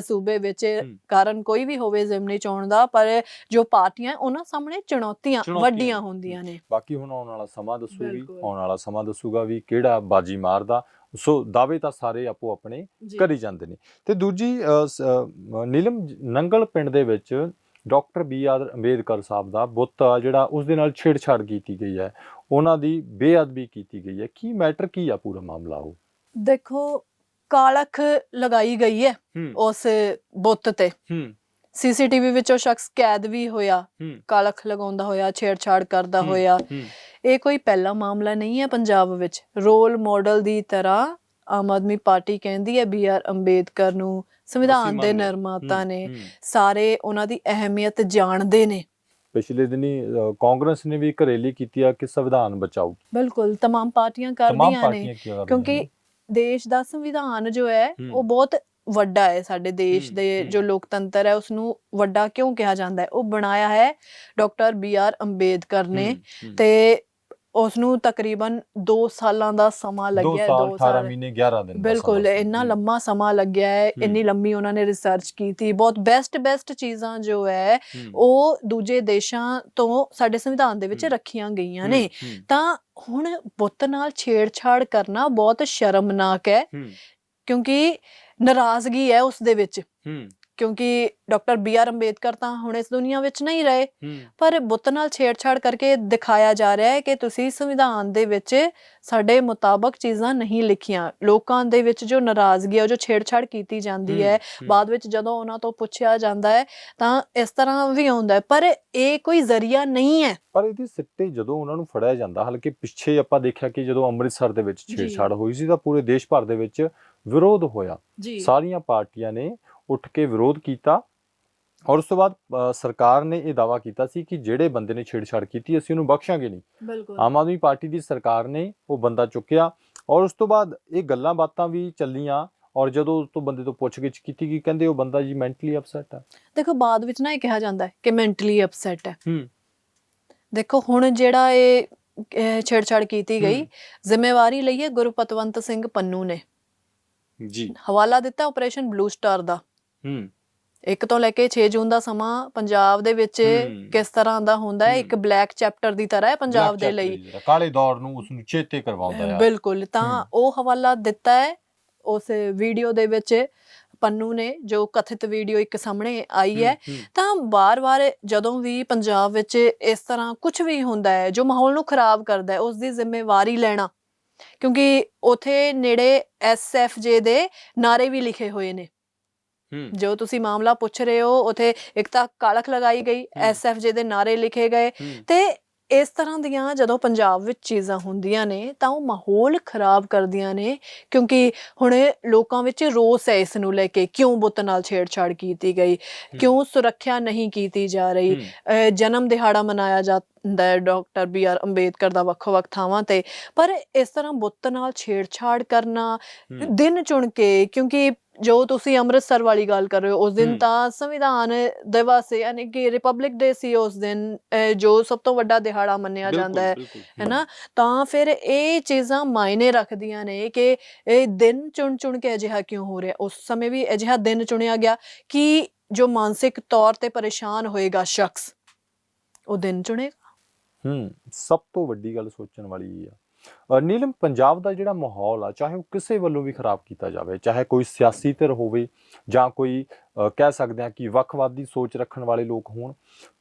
ਸੂਬੇ ਵਿੱਚ। ਕਾਰਨ ਕੋਈ ਵੀ ਹੋਵੇ ਜ਼ਿਮਨੀ ਚੋਣ ਦਾ ਪਰ ਜੋ ਪਾਰਟੀਆਂ ਉਹਨਾਂ ਸਾਹਮਣੇ ਚੁਣੌਤੀਆਂ ਵੱਡੀਆਂ। ਹੁੰਦੀਆਂ ਨੇ ਬਾਕੀ ਹੁਣ ਆਉਣ ਵਾਲਾ ਸਮਾਂ ਦੱਸੂਗੀ। ਆਉਣ ਵਾਲਾ ਸਮਾਂ ਦੱਸੂਗਾ ਵੀ ਕਿਹੜਾ ਬਾਜੀ ਮਾਰਦਾ ਸੋ ਦਾਅਵੇ ਤਾਂ ਸਾਰੇ ਆਪੋ ਆਪਣੇ ਕਰੀ ਜਾਂਦੇ ਨੇ। ਤੇ ਦੂਜੀ ਨੀਲਮ ਨੰਗਲ ਪਿੰਡ ਦੇ ਵਿੱਚ doctor B R Ambedkar Sahib ਦਾ ਬੁੱਤ ਆ ਜਿਹੜਾ ਉਸ ਦੇ ਨਾਲ ਛੇੜਛਾੜ ਕੀਤੀ ਗਈ ਹੈ। ਉਹਨਾਂ ਦੀ ਬੇਅਦਬੀ ਕੀਤੀ ਗਈ ਹੈ। ਕੀ ਮੈਟਰ ਕੀ ਆ ਪੂਰਾ ਮਾਮਲਾ ਉਹ? ਦੇਖੋ ਕਾਲਖ ਲਗਾਈ ਗਈ ਹੈ ਉਸ ਬੁੱਤ ਤੇ। ਸੀਸੀਟੀਵੀ ਵਿੱਚ ਉਹ ਸ਼ਖਸ ਕੈਦ ਵੀ ਹੋਇਆ। ਕਾਲਖ ਲਗਾਉਂਦਾ ਹੋਇਆ ਛੇੜਛਾੜ ਕਰਦਾ ਹੋਇਆ। ਇਹ ਕੋਈ ਪਹਿਲਾ ਮਾਮਲਾ ਨਹੀਂ ਹੈ ਪੰਜਾਬ ਵਿੱਚ ਰੋਲ ਮਾਡਲ ਦੀ ਤਰ੍ਹਾਂ ਆਮ ਆਦਮੀ ਪਾਰਟੀ ਕਹਿੰਦੀ ਹੈ ਬੀ ਆਰ ਅੰਬੇਦਕਰ ਨੂੰ ਸੰਵਿਧਾਨ ਦੇ ਮੰਨਦੇ। ਨਿਰਮਾਤਾ ਹੂੰ, ਨੇ ਹੂੰ। ਸਾਰੇ ਉਹਨਾਂ ਦੀ ਅਹਿਮੀਅਤ ਜਾਣਦੇ ਨੇ ਪਿਛਲੇ ਦਿਨੀ ਅ, ਕਾਂਗਰਸ ਨੇ ਵੀ ਇੱਕ ਰੈਲੀ ਕੀਤੀ ਆ ਕਿ ਸੰਵਿਧਾਨ ਬਚਾਓ ਬਿਲਕੁਲ तमाम ਪਾਰਟੀਆਂ तमाम ਕਰਦੀਆਂ ਨੇ ਪਾਰਟੀਆਂ ਕੀ ਕਰ ਰਹੀਆਂ ਕਿਉਂਕਿ ਨੇ? ਦੇਸ਼ ਦਾ ਸੰਵਿਧਾਨ ਜੋ ਹੈ ਹੂੰ। ਉਹ ਬਹੁਤ ਵੱਡਾ ਹੈ ਸਾਡੇ ਦੇਸ਼ ਹੂੰ, ਦੇ ਹੂੰ। ਜੋ ਲੋਕਤੰਤਰ ਹੈ ਉਸ ਨੂੰ ਵੱਡਾ ਕਿਉਂ ਕਿਹਾ ਜਾਂਦਾ ਹੈ ਉਹ ਬਣਾਇਆ ਹੈ ਡਾਕਟਰ ਬੀ ਆਰ ਅੰਬੇਦਕਰ ਨੇ ਹੂੰ, ਹੂੰ। ਤੇ ਉਸ ਨੂੰ ਤਕਰੀਬਨ 2 ਸਾਲਾਂ ਦਾ ਸਮਾਂ ਦੋ ਲੱਗਿਆ ਸਾਲ ਦੋ 18 ਮਹੀਨੇ 11 ਦਿਨ ਦਾ ਬਿਲਕੁਲ ਸਮਾਂ ਸੀ। ਇੰਨਾ ਲੰਮਾ ਸਮਾਂ ਲੱਗਿਆ ਹੈ ਹੂੰ। ਇੰਨੀ ਲੰਮੀ ਉਹਨਾਂ ਨੇ ਰਿਸਰਚ ਕੀਤੀ। ਬਹੁਤ ਬੈਸਟ ਬੈਸਟ ਚੀਜ਼ਾਂ ਜੋ ਹੈ ਹੂੰ, ਉਹ ਦੂਜੇ ਦੇਸ਼ਾਂ ਤੋਂ ਸਾਡੇ ਸੰਵਿਧਾਨ ਦੇ ਵਿੱਚ ਹੂੰ। ਰੱਖੀਆਂ ਗਈਆਂ ਨੇ। ਹੂੰ, ਤਾਂ ਹੁਣ ਬੁੱਤ ਨਾਲ ਛੇੜਛਾੜ ਕਰਨਾ ਬਹੁਤ ਸ਼ਰਮਨਾਕ ਹੈ ਹੂੰ, ਕਿਉਂਕਿ ਨਾਰਾਜ਼ਗੀ ਹੈ ਉਸ ਦੇ ਵਿੱਚ। ਹੂੰ, ਕਿਉਂਕਿ ਡਾਕਟਰ ਬੀ ਆਰ ਅੰਬੇਦਕਰ ਤਾਂ ਹੁਣ ਇਸ ਦੁਨੀਆ ਵਿੱਚ ਨਹੀਂ ਰਹੇ। ਪਰ ਬੁੱਤ ਨਾਲ ਛੇੜਛਾੜ ਕਰਕੇ ਦਿਖਾਇਆ ਜਾ ਰਿਹਾ ਹੈ ਕਿ ਤੁਸੀਂ ਸੰਵਿਧਾਨ ਦੇ ਵਿੱਚ ਸਾਡੇ ਮੁਤਾਬਕ ਚੀਜ਼ਾਂ ਨਹੀਂ ਲਿਖੀਆਂ। ਲੋਕਾਂ ਦੇ ਵਿੱਚ ਜੋ ਨਾਰਾਜ਼ਗੀ ਹੈ ਜੋ ਛੇੜਛਾੜ ਕੀਤੀ ਜਾਂਦੀ ਹੈ ਬਾਅਦ ਵਿੱਚ ਜਦੋਂ ਉਹਨਾਂ ਤੋਂ ਪੁੱਛਿਆ ਜਾਂਦਾ ਹੈ ਤਾਂ ਇਸ ਤਰ੍ਹਾਂ ਵੀ ਆਉਂਦਾ ਹੈ। ਪਰ ਇਹ ਕੋਈ ਜ਼ਰੀਆ ਨਹੀਂ ਹੈ। ਪਰ ਇਹਦੇ ਸਿੱਟੇ ਜਦੋਂ ਉਹਨਾਂ ਨੂੰ ਫੜਿਆ ਜਾਂਦਾ ਹਲਕੇ ਪਿੱਛੇ ਆਪਾਂ ਦੇਖਿਆ ਕਿ ਜਦੋਂ ਅੰਮ੍ਰਿਤਸਰ ਦੇ ਵਿੱਚ। ਛੇੜਛਾੜ ਹੋਈ ਸੀ ਤਾਂ ਪੂਰੇ ਦੇਸ਼ ਭਰ ਦੇ ਵਿੱਚ ਵਿਰੋਧ ਹੋਇਆ। ਸਾਰੀਆਂ ਪਾਰਟੀਆਂ ਨੇ ਉੱਠ ਕੇ ਵਿਰੋਧ ਕੀਤਾ ਔਰ ਉਸ ਤੋਂ ਬਾਅਦ ਸਰਕਾਰ ਨੇ ਇਹ ਦਾਵਾ ਕੀਤਾ ਸੀ ਕਿ ਜਿਹੜੇ ਬੰਦੇ ਨੇ ਛੇੜਛਾੜ ਕੀਤੀ ਅਸੀਂ ਉਹਨੂੰ ਬਖਸ਼ਾਂਗੇ ਨਹੀਂ। ਆਮ ਆਦਮੀ ਪਾਰਟੀ ਦੀ ਸਰਕਾਰ ਨੇ ਉਹ ਬੰਦਾ ਚੁੱਕਿਆ ਔਰ ਉਸ ਤੋਂ ਬਾਅਦ ਇਹ ਗੱਲਾਂ ਬਾਤਾਂ ਵੀ ਚੱਲੀਆਂ ਔਰ ਜਦੋਂ ਉਸ ਤੋਂ ਬੰਦੇ ਤੋਂ ਪੁੱਛਗਿੱਛ ਕੀਤੀ ਗਈ ਕਹਿੰਦੇ ਉਹ ਬੰਦਾ ਜੀ ਮੈਂਟਲੀ ਅਪਸੈਟ ਹੈ। ਦੇਖੋ ਬਾਅਦ ਵਿੱਚ ਨਾ ਇਹ ਕਿਹਾ ਜਾਂਦਾ ਹੈ ਕਿ ਮੈਂਟਲੀ ਅਪਸੈਟ ਹੈ। ਹੂੰ। ਦੇਖੋ ਹੁਣ ਜਿਹੜਾ ਇਹ ਛੇੜਛਾੜ ਕੀਤੀ ਗਈ। ਜ਼ਿੰਮੇਵਾਰੀ ਲਈ ਹੈ ਗੁਰਪਤਵੰਤ ਸਿੰਘ ਪੰਨੂ ਨੇ। ਜੀ। ਹਵਾਲਾ ਦਿੱਤਾ ਆਪਰੇਸ਼ਨ ਬਲੂ ਸਟਾਰ ਦਾ। ਹੂੰ। 1 ਤੋਂ ਲੈ ਕੇ 6 ਜੂਨ ਦਾ ਸਮਾਂ ਪੰਜਾਬ ਦੇ ਵਿੱਚ। ਕਿਸ ਤਰ੍ਹਾਂ ਦਾ ਹੁੰਦਾ ਹੈ? ਇੱਕ। ਬਲੈਕ ਚੈਪਟਰ ਦੀ ਤਰ੍ਹਾਂ ਹੈ ਪੰਜਾਬ ਦੇ ਲਈ। ਕਾਲੇ ਦੌਰ ਨੂੰ ਉਸ ਨੂੰ ਚੇਤੇ ਕਰਵਾਉਂਦਾ ਹੈ। ਬਿਲਕੁਲ ਤਾਂ। ਉਹ ਹਵਾਲਾ ਦਿੱਤਾ ਹੈ ਉਸ ਵੀਡੀਓ ਦੇ ਵਿੱਚ ਪੰਨੂ ਨੇ ਜੋ ਕਥਿਤ ਵੀਡੀਓ ਇੱਕ ਸਾਹਮਣੇ ਆਈ ਹੈ ਤਾਂ ਵਾਰ-ਵਾਰ ਜਦੋਂ ਵੀ ਪੰਜਾਬ ਵਿੱਚ ਇਸ ਤਰ੍ਹਾਂ ਕੁਝ ਵੀ ਹੁੰਦਾ ਹੈ ਜੋ ਮਾਹੌਲ ਨੂੰ ਖਰਾਬ ਕਰਦਾ ਹੈ ਉਸ ਦੀ ਜ਼ਿੰਮੇਵਾਰੀ ਲੈਣਾ ਕਿਉਂਕਿ ਉਥੇ ਨੇੜੇ ਐਸਐਫਜੇ ਦੇ ਨਾਰੇ ਵੀ ਲਿਖੇ ਹੋਏ ਨੇ। ਜੋ ਤੁਸੀਂ ਮਾਮਲਾ ਪੁੱਛ ਰਹੇ ਹੋ ਉਥੇ ਇੱਕ ਤਾਂ ਕਾਲਖ ਲਗਾਈ ਗਈ। ਐਸਐਫਜੇ ਦੇ ਨਾਰੇ ਲਿਖੇ ਗਏ ਤੇ ਇਸ ਤਰ੍ਹਾਂ ਦੀਆਂ ਜਦੋਂ ਪੰਜਾਬ ਵਿੱਚ ਚੀਜ਼ਾਂ ਹੁੰਦੀਆਂ ਨੇ ਤਾਂ ਉਹ ਮਾਹੌਲ ਖਰਾਬ ਕਰਦੀਆਂ ਨੇ ਕਿਉਂਕਿ ਹੁਣ ਲੋਕਾਂ ਵਿੱਚ ਰੋਸ ਹੈ ਇਸ ਨੂੰ ਲੈ ਕੇ ਕਿਉਂ ਬੁੱਤ ਨਾਲ ਛੇੜਛਾੜ ਕੀਤੀ ਗਈ ਕਿਉਂ ਸੁਰੱਖਿਆ ਨਹੀਂ ਕੀਤੀ ਜਾ ਰਹੀ ਜਨਮ ਦਿਹਾੜਾ ਮਨਾਇਆ ਜਾਂਦਾ ਹੈ ਡਾਕਟਰ ਬੀ ਆਰ ਅੰਬੇਦਕਰ ਦਾ ਵੱਖ-ਵੱਖ ਥਾਵਾਂ ਤੇ ਪਰ ਇਸ ਤਰ੍ਹਾਂ ਬੁੱਤ ਨਾਲ ਛੇੜਛਾੜ ਕਰਨਾ ਦਿਨ ਚੁਣ ਕੇ ਕਿਉਂਕਿ ਜੋ ਤੁਸੀਂ ਅੰਮ੍ਰਿਤਸਰ ਵਾਲੀ ਗੱਲ ਕਰ ਰਹੇ ਹੋ ਉਸ ਦਿਨ। ਤਾਂ ਸੰਵਿਧਾਨ ਦਿਵਸ ਯਾਨੀ ਕਿ ਰਿਪਬਲਿਕ ਡੇ ਸੀ ਉਸ ਦਿਨ ਜੋ ਸਭ ਤੋਂ ਵੱਡਾ ਦਿਹਾੜਾ ਮੰਨਿਆ ਜਾਂਦਾ ਹੈ ਬਿਲਕੁਲ, ਹੈ ਨਾ? ਤਾਂ ਫਿਰ ਇਹ ਚੀਜ਼ਾਂ ਮਾਇਨੇ ਰੱਖਦੀਆਂ ਨੇ ਕਿ ਇਹ ਦਿਨ ਚੁਣ ਚੁਣ ਕੇ ਅਜਿਹਾ ਕਿਉਂ ਹੋ ਰਿਹਾ? ਉਸ ਸਮੇਂ ਵੀ ਅਜਿਹਾ ਦਿਨ ਚੁਣਿਆ ਗਿਆ ਕਿ ਜੋ ਮਾਨਸਿਕ ਤੌਰ ਤੇ ਪਰੇਸ਼ਾਨ ਹੋਏਗਾ ਸ਼ਖਸ ਉਹ ਦਿਨ ਚੁਣੇਗਾ। ਹੂੰ ਸਭ ਤੋਂ ਵੱਡੀ ਗੱਲ ਸੋਚਣ ਵਾਲੀ ਆ। ਨੀਲਮ ਪੰਜਾਬ ਦਾ ਜਿਹੜਾ ਮਾਹੌਲ ਆ ਚਾਹੇ ਉਹ ਕਿਸੇ ਵੱਲੋਂ ਵੀ ਖਰਾਬ ਕੀਤਾ ਜਾਵੇ ਚਾਹੇ ਕੋਈ ਸਿਆਸੀ ਧਿਰ ਹੋਵੇ ਜਾਂ ਕੋਈ ਕਹਿ ਸਕਦੇ ਹਾਂ ਕਿ ਵੱਖਵਾਦੀ ਸੋਚ ਰੱਖਣ ਵਾਲੇ ਲੋਕ ਹੋਣ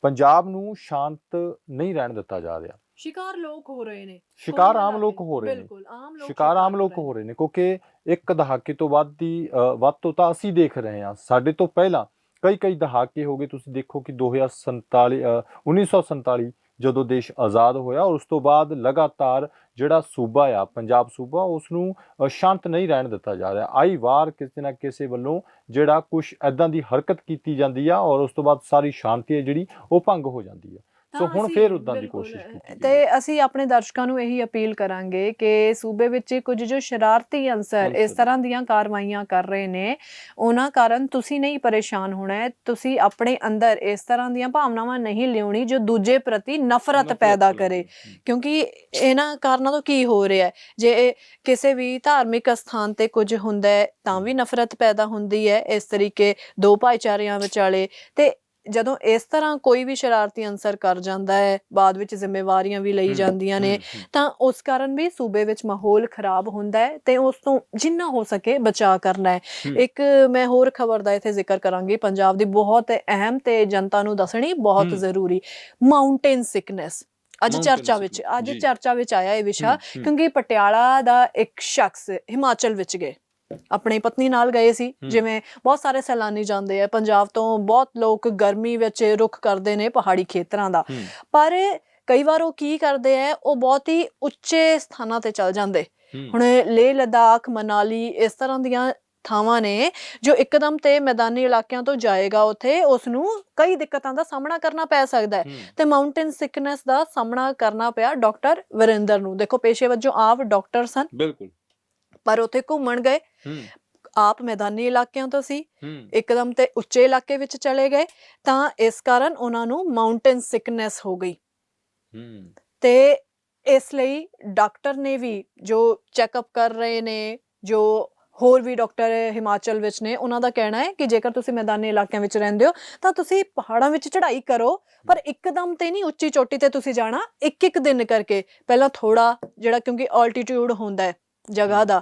ਪੰਜਾਬ ਨੂੰ ਸ਼ਾਂਤ ਨਹੀਂ ਰਹਿਣ ਦਿੱਤਾ ਜਾ ਰਿਹਾ। ਸ਼ਿਕਾਰ ਲੋਕ ਹੋ ਰਹੇ ਨੇ। ਸ਼ਿਕਾਰ ਆਮ ਲੋਕ ਹੋ ਰਹੇ ਨੇ। ਬਿਲਕੁਲ ਆਮ ਲੋਕ ਸ਼ਿਕਾਰ ਆਮ ਲੋਕ ਹੋ ਰਹੇ ਨੇ ਕਿਉਂਕਿ ਇੱਕ ਦਹਾਕੇ ਤੋਂ ਵੱਧ ਦੀ ਵੱਧ ਤੋਂ ਤਾਂ ਅਸੀਂ ਦੇਖ ਰਹੇ ਹਾਂ। ਸਾਡੇ ਤੋਂ ਪਹਿਲਾਂ ਕਈ ਕਈ ਦਹਾਕੇ ਹੋ ਗਏ ਤੁਸੀਂ ਦੇਖੋ ਕਿ 2047 ਅ, 1947 ਜਦੋਂ ਦੇਸ਼ ਆਜ਼ਾਦ ਹੋਇਆ ਔਰ ਉਸ ਤੋਂ ਬਾਅਦ ਲਗਾਤਾਰ ਜਿਹੜਾ ਸੂਬਾ ਆ, ਪੰਜਾਬ ਸੂਬਾ ਉਸ ਨੂੰ ਸ਼ਾਂਤ ਨਹੀਂ ਰਹਿਣ ਦਿੱਤਾ ਜਾ ਰਿਹਾ। ਆਈ ਵਾਰ ਕਿਸੇ ਨਾ ਕਿਸੇ ਵੱਲੋਂ ਜਿਹੜਾ ਕੁਝ ਐਦਾਂ ਦੀ ਹਰਕਤ ਕੀਤੀ ਜਾਂਦੀ ਆ ਔਰ ਉਸ ਤੋਂ ਬਾਅਦ ਸਾਰੀ ਸ਼ਾਂਤੀ ਹੈ ਜਿਹੜੀ ਉਹ ਭੰਗ ਹੋ ਜਾਂਦੀ ਆ। ਸੋ ਹੁਣ ਫੇਰ ਉਦਾਂ ਦੀ ਕੋਸ਼ਿਸ਼ ਕੀਤੀ ਤੇ ਅਸੀਂ ਆਪਣੇ ਦਰਸ਼ਕਾਂ ਨੂੰ ਇਹੀ ਅਪੀਲ ਕਰਾਂਗੇ ਕਿ ਸੂਬੇ ਵਿੱਚ ਕੁਝ ਜੋ ਸ਼ਰਾਰਤੀ ਅੰਸਰ ਇਸ। ਤਰ੍ਹਾਂ ਦੀਆਂ ਕਾਰਵਾਈਆਂ ਕਰ ਰਹੇ ਨੇ ਉਹਨਾਂ ਕਾਰਨ ਤੁਸੀਂ ਨਹੀਂ ਪਰੇਸ਼ਾਨ ਹੋਣਾ ਹੈ ਤੁਸੀਂ ਆਪਣੇ ਅੰਦਰ ਇਸ ਤਰ੍ਹਾਂ ਦੀਆਂ ਭਾਵਨਾਵਾਂ ਨਹੀਂ ਲਿਆਉਣੀ ਜੋ ਦੂਜੇ ਪ੍ਰਤੀ ਨਫ਼ਰਤ ਪੈਦਾ। ਕਰੇ ਕਿਉਂਕਿ ਇਹਨਾਂ ਕਾਰਨਾਂ ਤੋਂ ਕੀ ਹੋ ਰਿਹਾ ਹੈ ਜੇ ਕਿਸੇ ਵੀ ਧਾਰਮਿਕ ਸਥਾਨ ਤੇ ਕੁਝ ਹੁੰਦਾ ਹੈ ਤਾਂ ਵੀ ਨਫ਼ਰਤ ਪੈਦਾ ਹੁੰਦੀ ਹੈ ਇਸ ਤਰੀਕੇ ਦੋ ਭਾਈਚਾਰਿਆਂ ਵਿਚਾਲੇ ਤੇ ਜਦੋਂ ਇਸ ਤਰ੍ਹਾਂ ਕੋਈ ਵੀ ਸ਼ਰਾਰਤੀ ਅੰਸਰ ਕਰ ਜਾਂਦਾ ਹੈ ਬਾਅਦ ਵਿੱਚ ਜ਼ਿੰਮੇਵਾਰੀਆਂ ਵੀ ਲਈ ਜਾਂਦੀਆਂ ਨੇ। ਤਾਂ ਉਸ ਕਾਰਨ ਵੀ ਸੂਬੇ ਵਿੱਚ ਮਾਹੌਲ ਖਰਾਬ ਹੁੰਦਾ ਹੈ ਤੇ ਉਸ ਤੋਂ ਜਿੰਨਾ ਹੋ ਸਕੇ ਬਚਾਅ ਕਰਨਾ ਹੈ। ਇੱਕ ਮੈਂ ਹੋਰ ਖਬਰ ਦਾ ਇੱਥੇ ਜ਼ਿਕਰ ਕਰਾਂਗੀ ਪੰਜਾਬ ਦੀ ਬਹੁਤ ਅਹਿਮ ਤੇ ਜਨਤਾ ਨੂੰ ਦੱਸਣੀ ਬਹੁਤ। ਜ਼ਰੂਰੀ ਮਾਊਂਟੇਨ ਸਿਕਨੈਸ ਅੱਜ ਚਰਚਾ ਵਿੱਚ ਅੱਜ। ਚਰਚਾ ਵਿੱਚ ਆਇਆ ਇਹ ਵਿਸ਼ਾ। ਕਿਉਂਕਿ ਪਟਿਆਲਾ ਦਾ ਇੱਕ ਸ਼ਖਸ ਹਿਮਾਚਲ ਵਿੱਚ ਗਏ ਆਪਣੀ ਪਤਨੀ ਨਾਲ ਗਏ ਸੀ। ਜਿਵੇਂ ਬਹੁਤ ਸਾਰੇ ਸੈਲਾਨੀ ਜਾਂਦੇ ਆ ਪੰਜਾਬ ਤੋਂ ਬਹੁਤ ਲੋਕ ਗਰਮੀ ਵਿੱਚ ਰੁਖ ਕਰਦੇ ਨੇ ਪਹਾੜੀ ਖੇਤਰਾਂ ਦਾ। ਪਰ ਕਈ ਵਾਰ ਉਹ ਕੀ ਕਰਦੇ ਆ ਉਹ ਬਹੁਤ ਹੀ ਉੱਚੇ ਸਥਾਨਾਂ ਤੇ ਚਲ ਜਾਂਦੇ। ਹੁਣ ਲੇਹ ਲਦਾਖ ਮਨਾਲੀ ਇਸ ਤਰ੍ਹਾਂ ਦੀਆਂ ਥਾਵਾਂ ਨੇ ਜੋ ਇੱਕਦਮ ਤੇ ਮੈਦਾਨੀ ਇਲਾਕਿਆਂ ਤੋਂ ਜਾਏਗਾ ਉੱਥੇ ਉਸ ਨੂੰ ਕਈ ਦਿੱਕਤਾਂ ਦਾ ਸਾਹਮਣਾ ਕਰਨਾ ਪੈ ਸਕਦਾ ਹੈ। ਤੇ ਮਾਊਂਟੇਨ ਸਿਕਨੈਸ ਦਾ ਸਾਹਮਣਾ ਕਰਨਾ ਪਿਆ ਡਾਕਟਰ ਵਰਿੰਦਰ ਨੂੰ। ਦੇਖੋ ਪੇਸ਼ੇ ਵਜੋਂ ਆਪ ਡਾਕਟਰ ਸਨ। ਬਿਲਕੁਲ। ਪਰ ਉੱਥੇ ਘੁੰਮਣ ਗਏ। ਆਪ ਮੈਦਾਨੀ ਇਲਾਕਿਆਂ ਤੋਂ ਸੀ। ਇੱਕਦਮ ਤੇ ਉੱਚੇ ਇਲਾਕੇ ਵਿੱਚ ਚਲੇ ਗਏ। ਤਾਂ ਇਸ ਕਾਰਨ ਉਹਨਾਂ ਨੂੰ ਮਾਊਂਟੇਨ ਸਿਕਨੈਸ ਹੋ ਗਈ। ਤੇ ਇਸ ਲਈ ਡਾਕਟਰ ਨੇ ਵੀ ਜੋ ਚੈੱਕਅਪ ਕਰ ਰਹੇ ਨੇ ਜੋ ਹੋਰ ਵੀ ਡਾਕਟਰ ਹਿਮਾਚਲ ਵਿੱਚ ਨੇ ਉਹਨਾਂ ਦਾ ਕਹਿਣਾ ਹੈ ਕਿ ਜੇਕਰ ਤੁਸੀਂ ਮੈਦਾਨੀ ਇਲਾਕਿਆਂ ਵਿੱਚ ਰਹਿੰਦੇ ਹੋ ਤਾਂ ਤੁਸੀਂ ਪਹਾੜਾਂ ਵਿੱਚ ਚੜ੍ਹਾਈ ਕਰੋ। ਪਰ ਇੱਕਦਮ ਤੇ ਨਹੀਂ ਉੱਚੀ ਚੋਟੀ ਤੇ ਤੁਸੀਂ ਜਾਣਾ ਇੱਕ ਇੱਕ ਦਿਨ ਕਰਕੇ। ਪਹਿਲਾਂ ਥੋੜਾ ਜਿਹੜਾ ਕਿਉਂਕਿ ਆਲਟੀਟਿਊਡ ਹੁੰਦਾ ਹੈ। ਜਗ੍ਹਾ ਦਾ।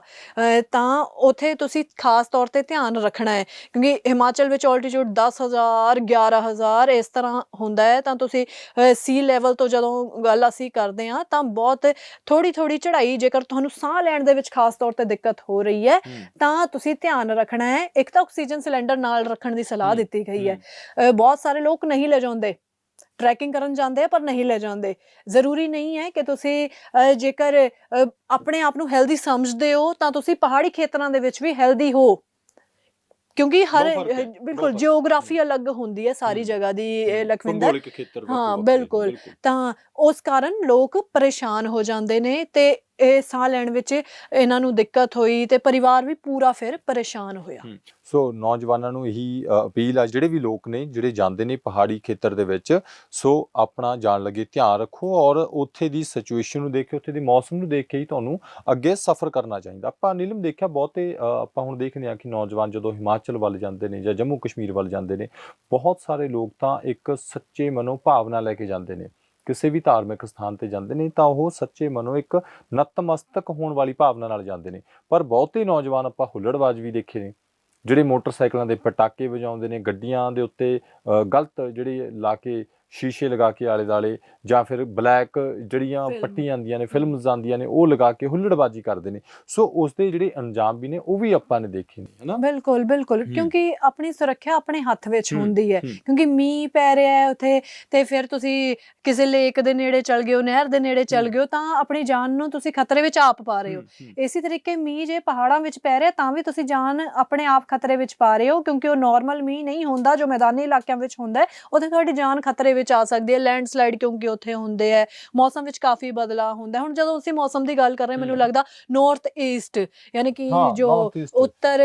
ਤਾਂ ਉਥੇ ਤੁਸੀਂ ਖਾਸ ਤੌਰ ਤੇ ਧਿਆਨ ਰੱਖਣਾ ਹੈ ਕਿਉਂਕਿ ਹਿਮਾਚਲ ਵਿੱਚ ਆਲਟੀਟਿਊਡ 10000 11000 ਇਸ ਤਰ੍ਹਾਂ ਹੁੰਦਾ ਹੈ ਤਾਂ ਤੁਸੀਂ ਸੀ ਲੈਵਲ ਤੋਂ ਜਦੋਂ ਗੱਲ ਅਸੀਂ ਕਰਦੇ ਹਾਂ ਤਾਂ ਬਹੁਤ ਥੋੜੀ ਥੋੜੀ ਚੜ੍ਹਾਈ ਜੇਕਰ ਤੁਹਾਨੂੰ ਸਾਹ ਲੈਣ ਦੇ ਵਿੱਚ ਖਾਸ ਤੌਰ ਤੇ ਦਿੱਕਤ ਹੋ ਰਹੀ ਹੈ ਤਾਂ ਤੁਸੀਂ ਧਿਆਨ ਰੱਖਣਾ ਹੈ। ਇੱਕ ਤਾਂ ਆਕਸੀਜਨ ਸਿਲੰਡਰ ਨਾਲ ਰੱਖਣ ਦੀ ਸਲਾਹ ਦਿੱਤੀ ਗਈ ਹੈ। ਬਹੁਤ ਸਾਰੇ ਲੋਕ ਨਹੀਂ ਲੈ ਜਾਂਦੇ ਟਰੈਕਿੰਗ ਕਰਨ ਜਾਂਦੇ ਆ ਪਰ ਨਹੀਂ ਲੈ ਜਾਂਦੇ। ਜ਼ਰੂਰੀ ਨਹੀਂ ਹੈ ਕਿ ਤੁਸੀਂ ਜੇਕਰ ਆਪਣੇ ਆਪ ਨੂੰ ਹੈਲਦੀ ਸਮਝਦੇ ਹੋ ਤਾਂ ਤੁਸੀਂ ਪਹਾੜੀ ਖੇਤਰਾਂ ਦੇ ਵਿੱਚ ਵੀ ਹੈਲਦੀ ਹੋ। ਕਿਉਂਕਿ ਹਰ ਬਿਲਕੁਲ। ਜਿਓਗ੍ਰਾਫੀ ਅਲੱਗ ਹੁੰਦੀ ਹੈ ਸਾਰੀ ਜਗ੍ਹਾ ਦੀ ਲਖਵਿੰਦਰ। ਹਾਂ, ਬਿਲਕੁਲ। ਤਾਂ ਉਸ ਕਾਰਨ ਲੋਕ ਪਰੇਸ਼ਾਨ ਹੋ ਜਾਂਦੇ ਨੇ ਤੇ ਇਹ ਸਾਹ ਲੈਣ ਵਿੱਚ ਇਹਨਾਂ ਨੂੰ ਦਿੱਕਤ ਹੋਈ ਤੇ ਪਰਿਵਾਰ ਵੀ ਪੂਰਾ ਫਿਰ ਪਰੇਸ਼ਾਨ ਹੋਇਆ। ਸੋ ਨੌਜਵਾਨਾਂ ਨੂੰ ਇਹੀ ਅਪੀਲ ਆ, ਜਿਹੜੇ ਵੀ ਲੋਕ ਨੇ, ਜਿਹੜੇ ਜਾਂਦੇ ਨੇ ਪਹਾੜੀ ਖੇਤਰ ਦੇ ਵਿੱਚ, ਸੋ ਆਪਣਾ ਜਾਣ ਲੱਗੇ ਧਿਆਨ ਰੱਖੋ ਔਰ ਉੱਥੇ ਦੀ ਸਿਚੁਏਸ਼ਨ ਨੂੰ ਦੇਖ ਕੇ, ਉੱਥੇ ਦੇ ਮੌਸਮ ਨੂੰ ਦੇਖ ਕੇ ਹੀ ਤੁਹਾਨੂੰ ਅੱਗੇ ਸਫ਼ਰ ਕਰਨਾ ਚਾਹੀਦਾ। ਆਪਾਂ ਨੀਲਮ ਦੇਖਿਆ ਬਹੁਤੇ ਆਪਾਂ ਹੁਣ ਦੇਖਦੇ ਹਾਂ ਕਿ ਨੌਜਵਾਨ ਜਦੋਂ ਹਿਮਾਚਲ ਵੱਲ ਜਾਂਦੇ ਨੇ ਜਾਂ ਜੰਮੂ ਕਸ਼ਮੀਰ ਵੱਲ ਜਾਂਦੇ ਨੇ, ਬਹੁਤ ਸਾਰੇ ਲੋਕ ਤਾਂ ਇੱਕ ਸੱਚੇ ਮਨੋਂ ਭਾਵਨਾ ਲੈ ਕੇ ਜਾਂਦੇ ਨੇ। ਕਿਸੇ ਵੀ ਧਾਰਮਿਕ ਸਥਾਨ ਤੇ ਜਾਂਦੇ ਨੇ ਤਾਂ ਉਹ ਸੱਚੇ ਮਨੋਂ ਇੱਕ ਨਤਮਸਤਕ ਹੋਣ ਵਾਲੀ ਭਾਵਨਾ ਨਾਲ ਜਾਂਦੇ ਨੇ। ਪਰ ਬਹੁਤੇ ਨੌਜਵਾਨ ਆਪਾਂ ਹੁੱਲੜਬਾਜ਼ ਵੀ ਦੇਖੇ ਨੇ। ਜਿਹੜੇ ਮੋਟਰਸਾਈਕਲਾਂ ਦੇ ਪਟਾਕੇ ਵਜਾਉਂਦੇ ਨੇ ਗੱਡੀਆਂ ਦੇ ਉੱਤੇ ਗਲਤ ਜਿਹੜੇ ਲਾ ਕੇ ਸ਼ੀਸ਼ੇ ਲਗਾ ਕੇ ਆਲੇ ਦਾਲੇ ਜਾਂ ਫਿਰ ਬਲੈਕ ਜਿਹੜੀਆਂ. ਪੱਟੀਆਂ ਆਉਂਦੀਆਂ ਨੇ ਫਿਲਮਸ ਆਉਂਦੀਆਂ ਨੇ ਉਹ ਲਗਾ ਕੇ ਹੁੱਲੜਬਾਜ਼ੀ ਕਰਦੇ ਨੇ ਸੋ ਉਸ ਦੇ ਜਿਹੜੇ ਅੰਜਾਮ ਵੀ ਨੇ ਉਹ ਵੀ ਆਪਾਂ ਨੇ ਦੇਖੇ ਨੇ ਹਨਾ ਬਿਲਕੁਲ ਬਿਲਕੁਲ। ਕਿਉਂਕਿ ਆਪਣੀ ਸੁਰੱਖਿਆ ਆਪਣੇ ਹੱਥ ਵਿੱਚ ਹੁੰਦੀ ਹੈ। ਕਿਉਂਕਿ ਮੀਂਹ ਪੈ ਰਿਹਾ ਹੈ ਉਥੇ ਤੇ ਫਿਰ ਤੁਸੀਂ ਕਿਸੇ ਲੇਕ ਦੇ ਨੇੜੇ ਚਲ ਗਏ ਹੋ ਨਹਿਰ ਦੇ ਨੇੜੇ ਚਲ। ਗਏ ਹੋ ਤਾਂ ਆਪਣੀ ਜਾਨ ਨੂੰ ਤੁਸੀਂ ਖਤਰੇ ਵਿੱਚ ਆਪ ਪਾ ਰਹੇ ਹੋ ਇਸੇ ਤਰੀਕੇ ਮੀਂਹ ਜੇ ਪਹਾੜਾਂ ਵਿੱਚ ਪੈ ਰਿਹਾ ਤਾਂ ਵੀ ਤੁਸੀਂ ਜਾਨ ਆਪਣੇ ਆਪ ਖਤਰੇ ਵਿੱਚ ਪਾ ਰਹੇ ਹੋ ਕਿਉਂਕਿ ਉਹ ਨਾਰਮਲ ਮੀਂਹ ਨਹੀਂ ਹੁੰਦਾ ਜੋ ਮੈਦਾਨੀ ਇਲਾਕਿਆਂ ਵਿੱਚ ਹੁੰਦਾ ਹੈ ਉੱਥੇ ਤੁਹਾਡੀ ਜਾਨ ਖਤਰੇ ਵਿੱਚ ਆ ਸਕਦੀ ਹੈ ਲੈਂਡਸਲਾਈਡ ਕਿਉਂਕਿ ਉੱਥੇ ਹੁੰਦੇ ਹੈ ਮੌਸਮ ਵਿੱਚ ਕਾਫੀ ਬਦਲਾਅ ਹੁੰਦਾ ਹੁਣ ਜਦੋਂ ਅਸੀਂ ਮੌਸਮ ਦੀ ਗੱਲ ਕਰ ਰਹੇ ਮੈਨੂੰ। ਲੱਗਦਾ ਨਾਰਥ ਈਸਟ ਯਾਨੀ ਕਿ ਜੋ ਉੱਤਰ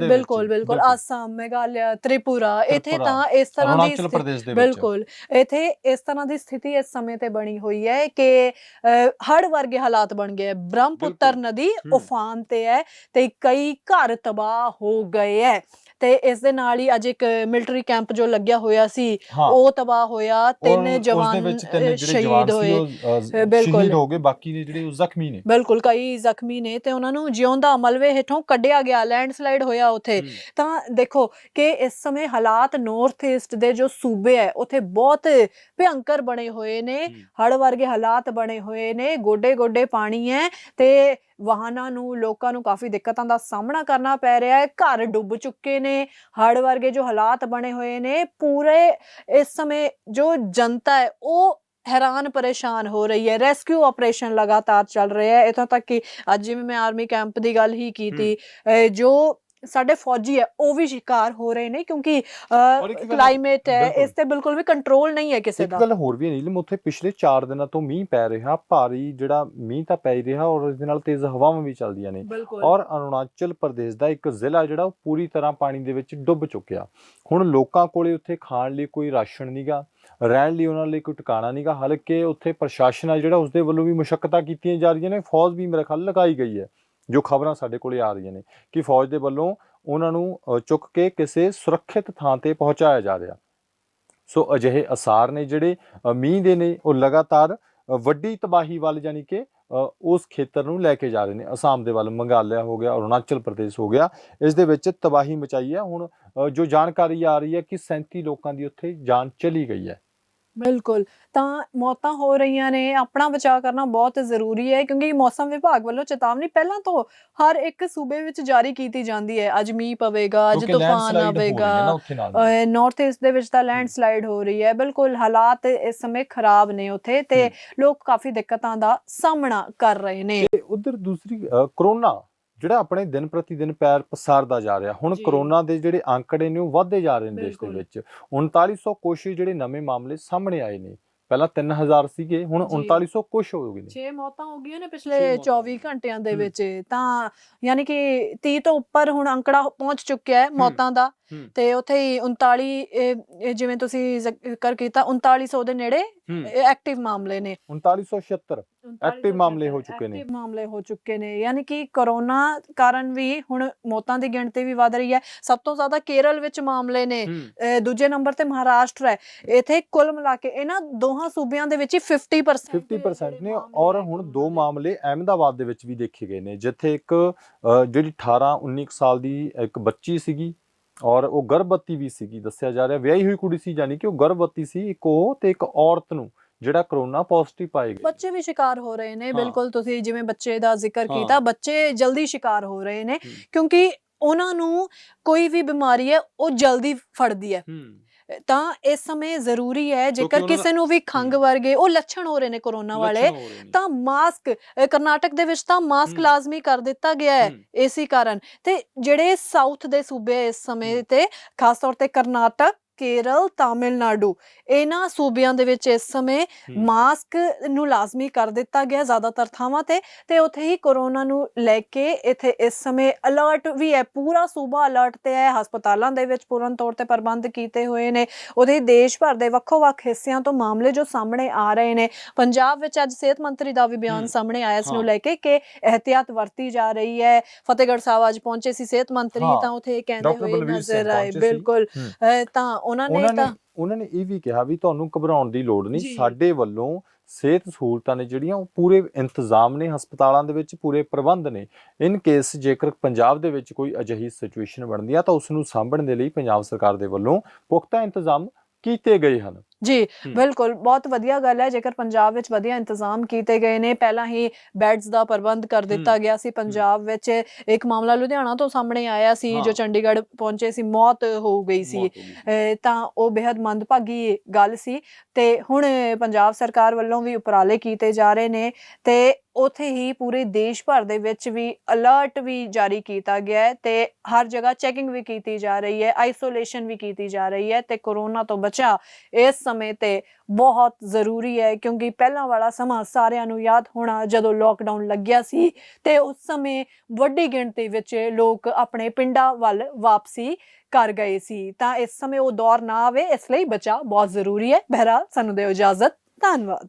ਬਿਲਕੁਲ ਬਿਲਕੁਲ। ਅਸਾਮ ਮੇਘਾਲਿਆ ਤ੍ਰਿਪੁਰਾ ਇੱਥੇ ਤਾਂ ਇਸ ਤਰ੍ਹਾਂ ਦੀ ਬਿਲਕੁਲ ਇੱਥੇ ਇਸ ਤਰ੍ਹਾਂ ਦੀ ਸਥਿਤੀ ਇਸ ਸਮੇਂ ਤੇ ਬਣੀ ਹੋਈ ਹੈ ਕਿ ਹੜ ਵਰਗੇ ਹਾਲਾਤ ਬਣ ਗਏ ਬ੍ਰਹਮਪੁੱਤਰ। ਨਦੀ। ਉਫਾਨ ਤੇ ਹੈ ਤੇ ਕਈ ਘਰ ਤਬਾਹ ਹੋ ਗਏ ਹੈ ਤੇ ਇਸ ਦੇ ਨਾਲ ਹੀ ਅੱਜ ਇੱਕ ਮਿਲਟਰੀ ਕੈਂਪ ਜੋ ਲੱਗਿਆ ਹੋਇਆ ਸੀ ਹਾਂ। ਉਹ ਤਬਾਹ ਹੋਇਆ। ਤਿੰਨ ਜਵਾਨ ਸ਼ਹੀਦ ਹੋਏ। ਬਿਲਕੁਲ। ਸ਼ਹੀਦ ਹੋ ਗਏ। ਬਾਕੀ ਨੇ ਜਿਹੜੇ ਉਹ ਜ਼ਖਮੀ ਨੇ। ਬਿਲਕੁਲ ਕਈ ਜ਼ਖਮੀ ਨੇ ਤੇ ਉਹਨਾਂ ਨੂੰ ਜਿਉਂਦਾ ਮਲਬੇ ਹੇਠੋਂ ਕੱਢਿਆ ਗਿਆ ਲੈਂਡਸਲਾਈਡ ਹੋਇਆ ਉੱਥੇ। ਹਮ, ਤਾਂ ਦੇਖੋ ਕਿ ਇਸ ਸਮੇਂ ਹਾਲਾਤ ਨਾਰਥ ਈਸਟ ਦੇ ਜੋ ਸੂਬੇ ਹੈ ਉੱਥੇ ਬਹੁਤ ਭਿਅੰਕਰ ਬਣੇ ਹੋਏ ਨੇ। ਹੜ੍ਹ ਵਰਗੇ ਹਾਲਾਤ ਬਣੇ ਹੋਏ ਨੇ। ਗੋਡੇ ਗੋਡੇ ਪਾਣੀ ਹੈ ਤੇ ਵਾਹਨਾਂ ਨੂੰ ਲੋਕਾਂ ਨੂੰ ਕਾਫੀ ਦਿੱਕਤਾਂ ਦਾ ਸਾਹਮਣਾ ਕਰਨਾ ਪੈ ਰਿਹਾ ਹੈ। ਘਰ ਡੁੱਬ ਚੁੱਕੇ ਨੇ ਹੜ੍ਹ ਵਰਗੇ ਜੋ ਹਾਲਾਤ ਬਣੇ ਹੋਏ ਨੇ ਪੂਰੇ ਇਸ ਸਮੇਂ ਜੋ ਜਨਤਾ ਹੈ ਉਹ ਹੈਰਾਨ ਪਰੇਸ਼ਾਨ ਹੋ ਰਹੀ ਹੈ। ਰੈਸਕਿਊ ਆਪਰੇਸ਼ਨ ਲਗਾਤਾਰ ਚੱਲ ਰਿਹਾ ਹੈ। ਇਥੋਂ ਤੱਕ ਕਿ ਅੱਜ ਜਿਵੇਂ ਮੈਂ ਆਰਮੀ ਕੈਂਪ ਦੀ ਗੱਲ ਹੀ ਕੀਤੀ ਜੋ ਸਾਡੇ ਫੌਜੀ ਹੈ ਉਹ ਵੀ ਸ਼ਿਕਾਰ ਹੋ ਰਹੇ ਨੇ ਕਿਉਂਕਿ ਇੱਕ ਕਲਾਈਮੇਟ ਹੈ। ਇਸ ਤੇ ਬਿਲਕੁਲ ਵੀ ਕੰਟਰੋਲ ਨਹੀਂ ਹੈ ਕਿਸੇ ਇੱਕ ਦਾ। ਗੱਲ ਹੋਰ ਵੀ ਹੈ ਨੀਲਮ ਉੱਥੇ ਪਿਛਲੇ 4 ਦਿਨਾਂ ਤੋਂ ਮੀਂਹ ਪੈ ਰਿਹਾ ਭਾਰੀ ਜਿਹੜਾ ਮੀਂਹ ਤਾਂ ਪੈ ਰਿਹਾ ਔਰ ਇਸ ਦੇ ਨਾਲ ਤੇਜ਼ ਹਵਾਵਾਂ ਵੀ ਚੱਲਦੀਆਂ ਨੇ। ਔਰ ਅਰੁਣਾਚਲ ਪ੍ਰਦੇਸ਼ ਦਾ ਇੱਕ ਜ਼ਿਲ੍ਹਾ ਜਿਹੜਾ ਉਹ ਪੂਰੀ ਤਰ੍ਹਾਂ ਪਾਣੀ ਦੇ ਵਿੱਚ ਡੁੱਬ ਚੁੱਕਿਆ। ਹੁਣ ਲੋਕਾਂ ਕੋਲੇ ਉੱਥੇ ਖਾਣ ਲਈ ਕੋਈ ਰਾਸ਼ਨ ਨਹੀਂਗਾ ਰਹਿਣ ਲਈ ਉਹਨਾਂ ਲਈ ਕੋਈ ਟਿਕਾਣਾ ਨਹੀਂਗਾ ਹਾਲਾਂਕਿ ਉੱਥੇ ਪ੍ਰਸ਼ਾਸਨ ਆ ਜਿਹੜਾ ਉਸਦੇ ਵੱਲੋਂ ਵੀ ਮੁਸ਼ਕਲਾਂ ਕੀਤੀਆਂ ਜਾ ਰਹੀਆਂ ਨੇ ਫੌਜ ਵੀ ਮੇਰੇ ਖਿਆਲ ਲਗਾਈ ਗਈ ਹੈ। ਜੋ ਖਬਰਾਂ ਸਾਡੇ ਕੋਲੇ ਆ ਰਹੀਆਂ ਨੇ ਕਿ ਫੌਜ ਦੇ ਵੱਲੋਂ ਉਹਨਾਂ ਨੂੰ ਚੁੱਕ ਕੇ ਕਿਸੇ ਸੁਰੱਖਿਅਤ ਥਾਂ ਤੇ ਪਹੁੰਚਾਇਆ ਜਾ ਰਿਹਾ। ਸੋ ਅਜਿਹੇ ਅਸਾਰ ਨੇ ਜਿਹੜੇ ਮੀਂਹ ਦੇ ਨੇ, ਉਹ ਲਗਾਤਾਰ ਵੱਡੀ ਤਬਾਹੀ ਵੱਲ ਯਾਨੀ ਕਿ ਉਸ ਖੇਤਰ ਨੂੰ ਲੈ ਕੇ ਜਾ ਰਹੇ ਨੇ। ਅਸਾਮ ਦੇ ਵੱਲ ਮੰਗਾਲਿਆ ਹੋ ਗਿਆ, ਅਰੁਣਾਚਲ ਪ੍ਰਦੇਸ਼ ਹੋ ਗਿਆ, ਇਸ ਦੇ ਵਿੱਚ ਤਬਾਹੀ ਮਚਾਈ ਹੈ। ਹੁਣ ਜੋ ਜਾਣਕਾਰੀ ਆ ਰਹੀ ਹੈ ਕਿ 37 ਲੋਕਾਂ ਦੀ ਉੱਥੇ ਜਾਨ ਚਲੀ ਗਈ ਹੈ। ਬਿਲਕੁਲ। ਤਾਂ ਮੌਤਾਂ ਹੋ ਰਹੀਆਂ ਨੇ ਆਪਣਾ ਬਚਾਅ ਕਰਨਾ ਬਹੁਤ ਜ਼ਰੂਰੀ ਹੈ ਕਿਉਂਕਿ ਮੌਸਮ ਵਿਭਾਗ ਵੱਲੋਂ ਚੇਤਾਵਨੀ ਪਹਿਲਾਂ ਤੋਂ ਹਰ ਇੱਕ ਸੂਬੇ ਵਿੱਚ ਜਾਰੀ ਕੀਤੀ ਜਾਂਦੀ ਹੈ। ਅੱਜ ਮੀਂਹ ਪਵੇਗਾ ਅੱਜ ਤੂਫਾਨ ਆਵੇਗਾ ਨਾਰਥ ਈਸਟ ਦੇ। ਵਿੱਚ ਤਾਂ ਲੈਂਡਸਲਾਈਡ ਹੋ ਰਹੀ ਹੈ। ਬਿਲਕੁਲ ਹਾਲਾਤ ਇਸ ਸਮੇਂ ਖਰਾਬ ਨੇ ਉੱਥੇ ਤੇ। ਲੋਕ ਕਾਫੀ ਦਿੱਕਤਾਂ ਦਾ ਸਾਹਮਣਾ ਕਰ ਰਹੇ ਨੇ। ਤੇ ਉਧਰ ਦੂਸਰੀ ਕਰੋਨਾ ਜਿਹੜਾ ਆਪਣੇ ਦਿਨ ਪ੍ਰਤੀ ਦਿਨ ਪੈਰ ਪਸਾਰਦਾ ਜਾ ਰਿਹਾ ਹੁਣ। ਕਰੋਨਾ ਦੇ ਜਿਹੜੇ ਅੰਕੜੇ ਨੇ ਉਹ ਵਧਦੇ ਜਾ ਰਹੇ ਨੇ ਦੇਸ਼ ਦੇ। ਵਿੱਚ 3900 ਕੁਛ ਜਿਹੜੇ ਨਵੇਂ ਮਾਮਲੇ ਸਾਹਮਣੇ ਆਏ ਨੇ ਪਹਿਲਾਂ 3000 ਸੀਗੇ ਹੁਣ ਜੀ। 3900 ਕੁਛ ਹੋ ਗਏ ਨੇ 6 ਮੌਤਾਂ ਹੋ ਗਈਆਂ ਨੇ ਪਿਛਲੇ ਮੌਤਾਂ 24 ਘੰਟਿਆਂ ਦੇ। ਵਿੱਚ ਤਾਂ ਯਾਨੀ ਕਿ 30 ਤੋਂ ਉੱਪਰ ਹੁਣ ਅੰਕੜਾ ਪਹੁੰਚ ਚੁੱਕਿਆ ਹੈ ਮੌਤਾਂ ਦਾ। ਤੇ ਉੱਥੇ ਹੀ 39 ਇਹ- ਇਹ ਜਿਵੇਂ ਤੁਸੀਂ ਜ਼ਿਕਰ ਕੀਤਾ 3900 ਦੇ ਨੇੜੇ ਐਕਟਿਵ ਮਾਮਲੇ ਨੇ 3976 Active ਮਾਮਲੇ ਹੋ ਚੁੱਕੇ ਨੇ। ਐਕਟਿਵ ਮਾਮਲੇ ਹੋ ਚੁੱਕੇ ਨੇ। ਯਾਨੀ ਕਿ ਕਰੋਨਾ ਕਾਰਨ ਵੀ ਹੁਣ ਮੌਤਾਂ ਦੀ ਗਿਣਤੀ ਵੀ ਵਧ ਰਹੀ ਹੈ। ਸਭ ਤੋਂ ਜ਼ਿਆਦਾ ਕੇਰਲ ਵਿੱਚ ਮਾਮਲੇ ਨੇ। ਦੂਜੇ ਨੰਬਰ ਤੇ ਮਹਾਰਾਸ਼ਟਰ ਹੈ। ਇਥੇ ਕੁੱਲ ਮਿਲਾ ਕੇ ਇਹਨਾਂ ਦੋਹਾਂ ਸੂਬਿਆਂ ਦੇ ਵਿੱਚ ਹੀ 50% 50% ਨੇ ਔਰ ਹੁਣ ਦੋ ਮਾਮਲੇ ਅਹਿਮਦਾਬਾਦ ਦੇ ਵਿੱਚ ਵੀ ਦੇਖੇ ਗਏ ਨੇ। ਜਿੱਥੇ ਇੱਕ ਜਿਹੜੀ 18 19 ਕੁ ਸਾਲ ਦੀ ਇੱਕ ਬੱਚੀ ਸੀਗੀ ਔਰ ਉਹ ਗਰਭਵਤੀ ਵੀ ਸੀਗੀ ਦੱਸਿਆ ਜਾ ਰਿਹਾ ਵਿਆਹੀ ਹੋਈ ਕੁੜੀ ਸੀ ਯਾਨੀ ਕਿ ਉਹ ਗਰਭਵਤੀ ਸੀ ਇੱਕ ਉਹ ਤੇ ਇੱਕ ਔਰਤ ਨੂੰ। ਜਿਹੜਾ ਕਰੋਨਾ ਪੋਜ਼ਿਟਿਵ ਪਾਏ ਗਏ ਬੱਚੇ ਵੀ ਸ਼ਿਕਾਰ ਹੋ ਰਹੇ ਨੇ। ਬਿਲਕੁਲ ਤੁਸੀਂ ਜਿਵੇਂ ਬੱਚੇ ਦਾ ਜ਼ਿਕਰ। ਕੀਤਾ ਬੱਚੇ ਜਲਦੀ ਸ਼ਿਕਾਰ ਹੋ ਰਹੇ ਨੇ। ਕਿਉਂਕਿ ਉਹਨਾਂ ਨੂੰ ਕੋਈ ਵੀ ਬਿਮਾਰੀ ਹੈ ਉਹ ਜਲਦੀ ਫੜਦੀ ਹੈ ਤਾਂ ਇਸ ਸਮੇਂ ਜ਼ਰੂਰੀ ਹੈ ਜੇਕਰ ਕਿਸੇ ਨੂੰ ਵੀ ਖੰਗ। ਵਰਗੇ ਉਹ ਲੱਛਣ ਹੋ ਰਹੇ ਨੇ ਕਰੋਨਾ ਵਾਲੇ। ਤਾਂ ਮਾਸਕ ਕਰਨਾਟਕ ਦੇ ਵਿੱਚ ਤਾਂ ਮਾਸਕ। ਲਾਜ਼ਮੀ ਕਰ ਦਿੱਤਾ ਗਿਆ ਹੈ। ਇਸੇ ਕਾਰਨ ਤੇ ਜਿਹੜੇ ਸਾਊਥ ਦੇ ਸੂਬੇ ਇਸ ਸਮੇਂ। ਤੇ ਖਾਸ ਤੌਰ ਤੇ ਕਰਨਾਟਕ ਕੇਰਲ ਤਾਮਿਲਨਾਡੂ ਇਹਨਾਂ ਸੂਬਿਆਂ ਦੇ ਵਿੱਚ ਇਸ ਸਮੇਂ। ਮਾਸਕ ਨੂੰ ਲਾਜ਼ਮੀ ਕਰ ਦਿੱਤਾ ਗਿਆ ਜ਼ਿਆਦਾਤਰ ਥਾਵਾਂ ਤੇ ਤੇ ਉੱਥੇ ਹੀ ਕਰੋਨਾ ਨੂੰ ਲੈ ਕੇ ਇੱਥੇ ਇਸ ਸਮੇਂ ਅਲਰਟ ਵੀ ਹੈ ਪੂਰਾ ਸੂਬਾ ਅਲਰਟ ਤੇ ਹੈ ਹਸਪਤਾਲਾਂ ਦੇ ਵਿੱਚ ਪੂਰਨ ਤੌਰ ਤੇ ਪ੍ਰਬੰਧ ਕੀਤੇ ਹੋਏ ਨੇ ਉਹਦੇ ਦੇਸ਼ ਭਰ ਦੇ ਵੱਖੋ-ਵੱਖ ਹਿੱਸਿਆਂ ਤੋਂ ਮਾਮਲੇ ਜੋ ਸਾਹਮਣੇ ਆ ਰਹੇ ਨੇ ਪੰਜਾਬ ਵਿੱਚ ਅੱਜ ਸਿਹਤ ਮੰਤਰੀ ਦਾ ਵੀ ਬਿਆਨ। ਸਾਹਮਣੇ ਆਇਆ ਇਸ ਨੂੰ। ਲੈ ਕੇ ਕਿ ਇਹਤਿਆਤ ਵਰਤੀ ਜਾ ਰਹੀ ਹੈ ਫਤਿਹਗੜ੍ਹ ਸਾਹਿਬ ਅੱਜ ਪਹੁੰਚੇ ਸੀ ਸਿਹਤ ਮੰਤਰੀ। ਤਾਂ ਉੱਥੇ ਕਹਿੰਦੇ ਹੋਏ ਨਜ਼ਰ ਆਏ। ਬਿਲਕੁਲ ਤਾਂ ਉਹਨਾਂ ਨੇ ਤਾਂ ਉਹਨਾਂ ਨੇ ਇਹ ਵੀ ਕਿਹਾ ਵੀ ਤੁਹਾਨੂੰ ਘਬਰਾਉਣ ਦੀ ਲੋੜ ਨਹੀਂ। ਸਾਡੇ ਵੱਲੋਂ ਸਿਹਤ ਸਹੂਲਤਾਂ ਨੇ ਜਿਹੜੀਆਂ ਉਹ ਪੂਰੇ ਇੰਤਜ਼ਾਮ ਨੇ ਹਸਪਤਾਲਾਂ ਦੇ ਵਿੱਚ ਪੂਰੇ ਪ੍ਰਬੰਧ ਨੇ। ਇਨ ਕੇਸ ਜੇਕਰ ਪੰਜਾਬ ਦੇ ਵਿੱਚ ਕੋਈ ਅਜਿਹੀ ਸਿਚੁਏਸ਼ਨ ਬਣਦੀ ਆ ਤਾਂ ਉਸ ਨੂੰ ਸਾਂਭਣ ਦੇ ਲਈ ਪੰਜਾਬ ਸਰਕਾਰ ਦੇ ਵੱਲੋਂ ਪੁਖਤਾ ਇੰਤਜ਼ਾਮ ਕੀਤੇ ਗਏ ਹਨ। ਜੀ। ਬਿਲਕੁਲ ਬਹੁਤ ਵਧੀਆ ਗੱਲ ਹੈ ਜੇਕਰ ਪੰਜਾਬ ਵਿੱਚ ਵਧੀਆ ਇੰਤਜ਼ਾਮ ਕੀਤੇ ਗਏ ਨੇ ਪਹਿਲਾਂ ਹੀ ਬੈੱਡਸ ਦਾ ਪ੍ਰਬੰਧ ਕਰ ਦਿੱਤਾ। ਗਿਆ ਸੀ ਪੰਜਾਬ ਵਿੱਚ ਇੱਕ ਮਾਮਲਾ ਲੁਧਿਆਣਾ ਤੋਂ ਸਾਹਮਣੇ ਆਇਆ ਸੀ ਜੋ। ਚੰਡੀਗੜ੍ਹ ਪਹੁੰਚੇ ਸੀ ਮੌਤ ਹੋ ਗਈ ਸੀ ਤਾਂ ਉਹ ਬੇहद ਮੰਦਭਾਗੀ ਗੱਲ ਸੀ ਤੇ ਹੁਣ ਪੰਜਾਬ ਸਰਕਾਰ ਵੱਲੋਂ ਵੀ ਉਪਰਾਲੇ ਕੀਤੇ ਜਾ ਰਹੇ ਨੇ ਤੇ ਉਥੇ ਹੀ ਪੂਰੇ ਦੇਸ਼ ਭਰ ਦੇ ਵਿੱਚ ਵੀ ਅਲਰਟ ਵੀ ਜਾਰੀ ਕੀਤਾ ਗਿਆ ਹੈ ਤੇ ਹਰ ਜਗ੍ਹਾ ਚੈਕਿੰਗ ਵੀ ਕੀਤੀ ਜਾ ਰਹੀ ਹੈ ਆਈਸੋਲੇਸ਼ਨ ਵੀ ਕੀਤੀ ਜਾ ਰਹੀ ਹੈ ਤੇ ਕਰੋਨਾ ਤੋਂ ਬਚਾ ਇਸ ਸਮੇਂ ਤੇ ਬਹੁਤ ਜ਼ਰੂਰੀ ਹੈ ਕਿਉਂਕਿ ਪਹਿਲਾਂ ਵਾਲਾ ਸਮਾਂ ਸਾਰਿਆਂ ਨੂੰ ਯਾਦ ਹੋਣਾ ਜਦੋਂ ਲੋਕਡਾਊਨ ਲੱਗਿਆ ਸੀ ਤੇ ਉਸ ਸਮੇਂ ਵੱਡੀ ਗਿਣਤੀ ਵਿੱਚ ਲੋਕ ਆਪਣੇ ਪਿੰਡਾਂ ਵੱਲ ਵਾਪਸੀ ਕਰ ਗਏ ਸੀ। ਤਾਂ ਇਸ ਸਮੇਂ ਉਹ ਦੌਰ ਨਾ ਆਵੇ, ਇਸ ਲਈ ਬਚਾ ਬਹੁਤ ਜ਼ਰੂਰੀ ਹੈ। ਬਹਰਾਲ, ਸਾਨੂੰ ਦਿਓ ਇਜਾਜ਼ਤ। ਧੰਨਵਾਦ।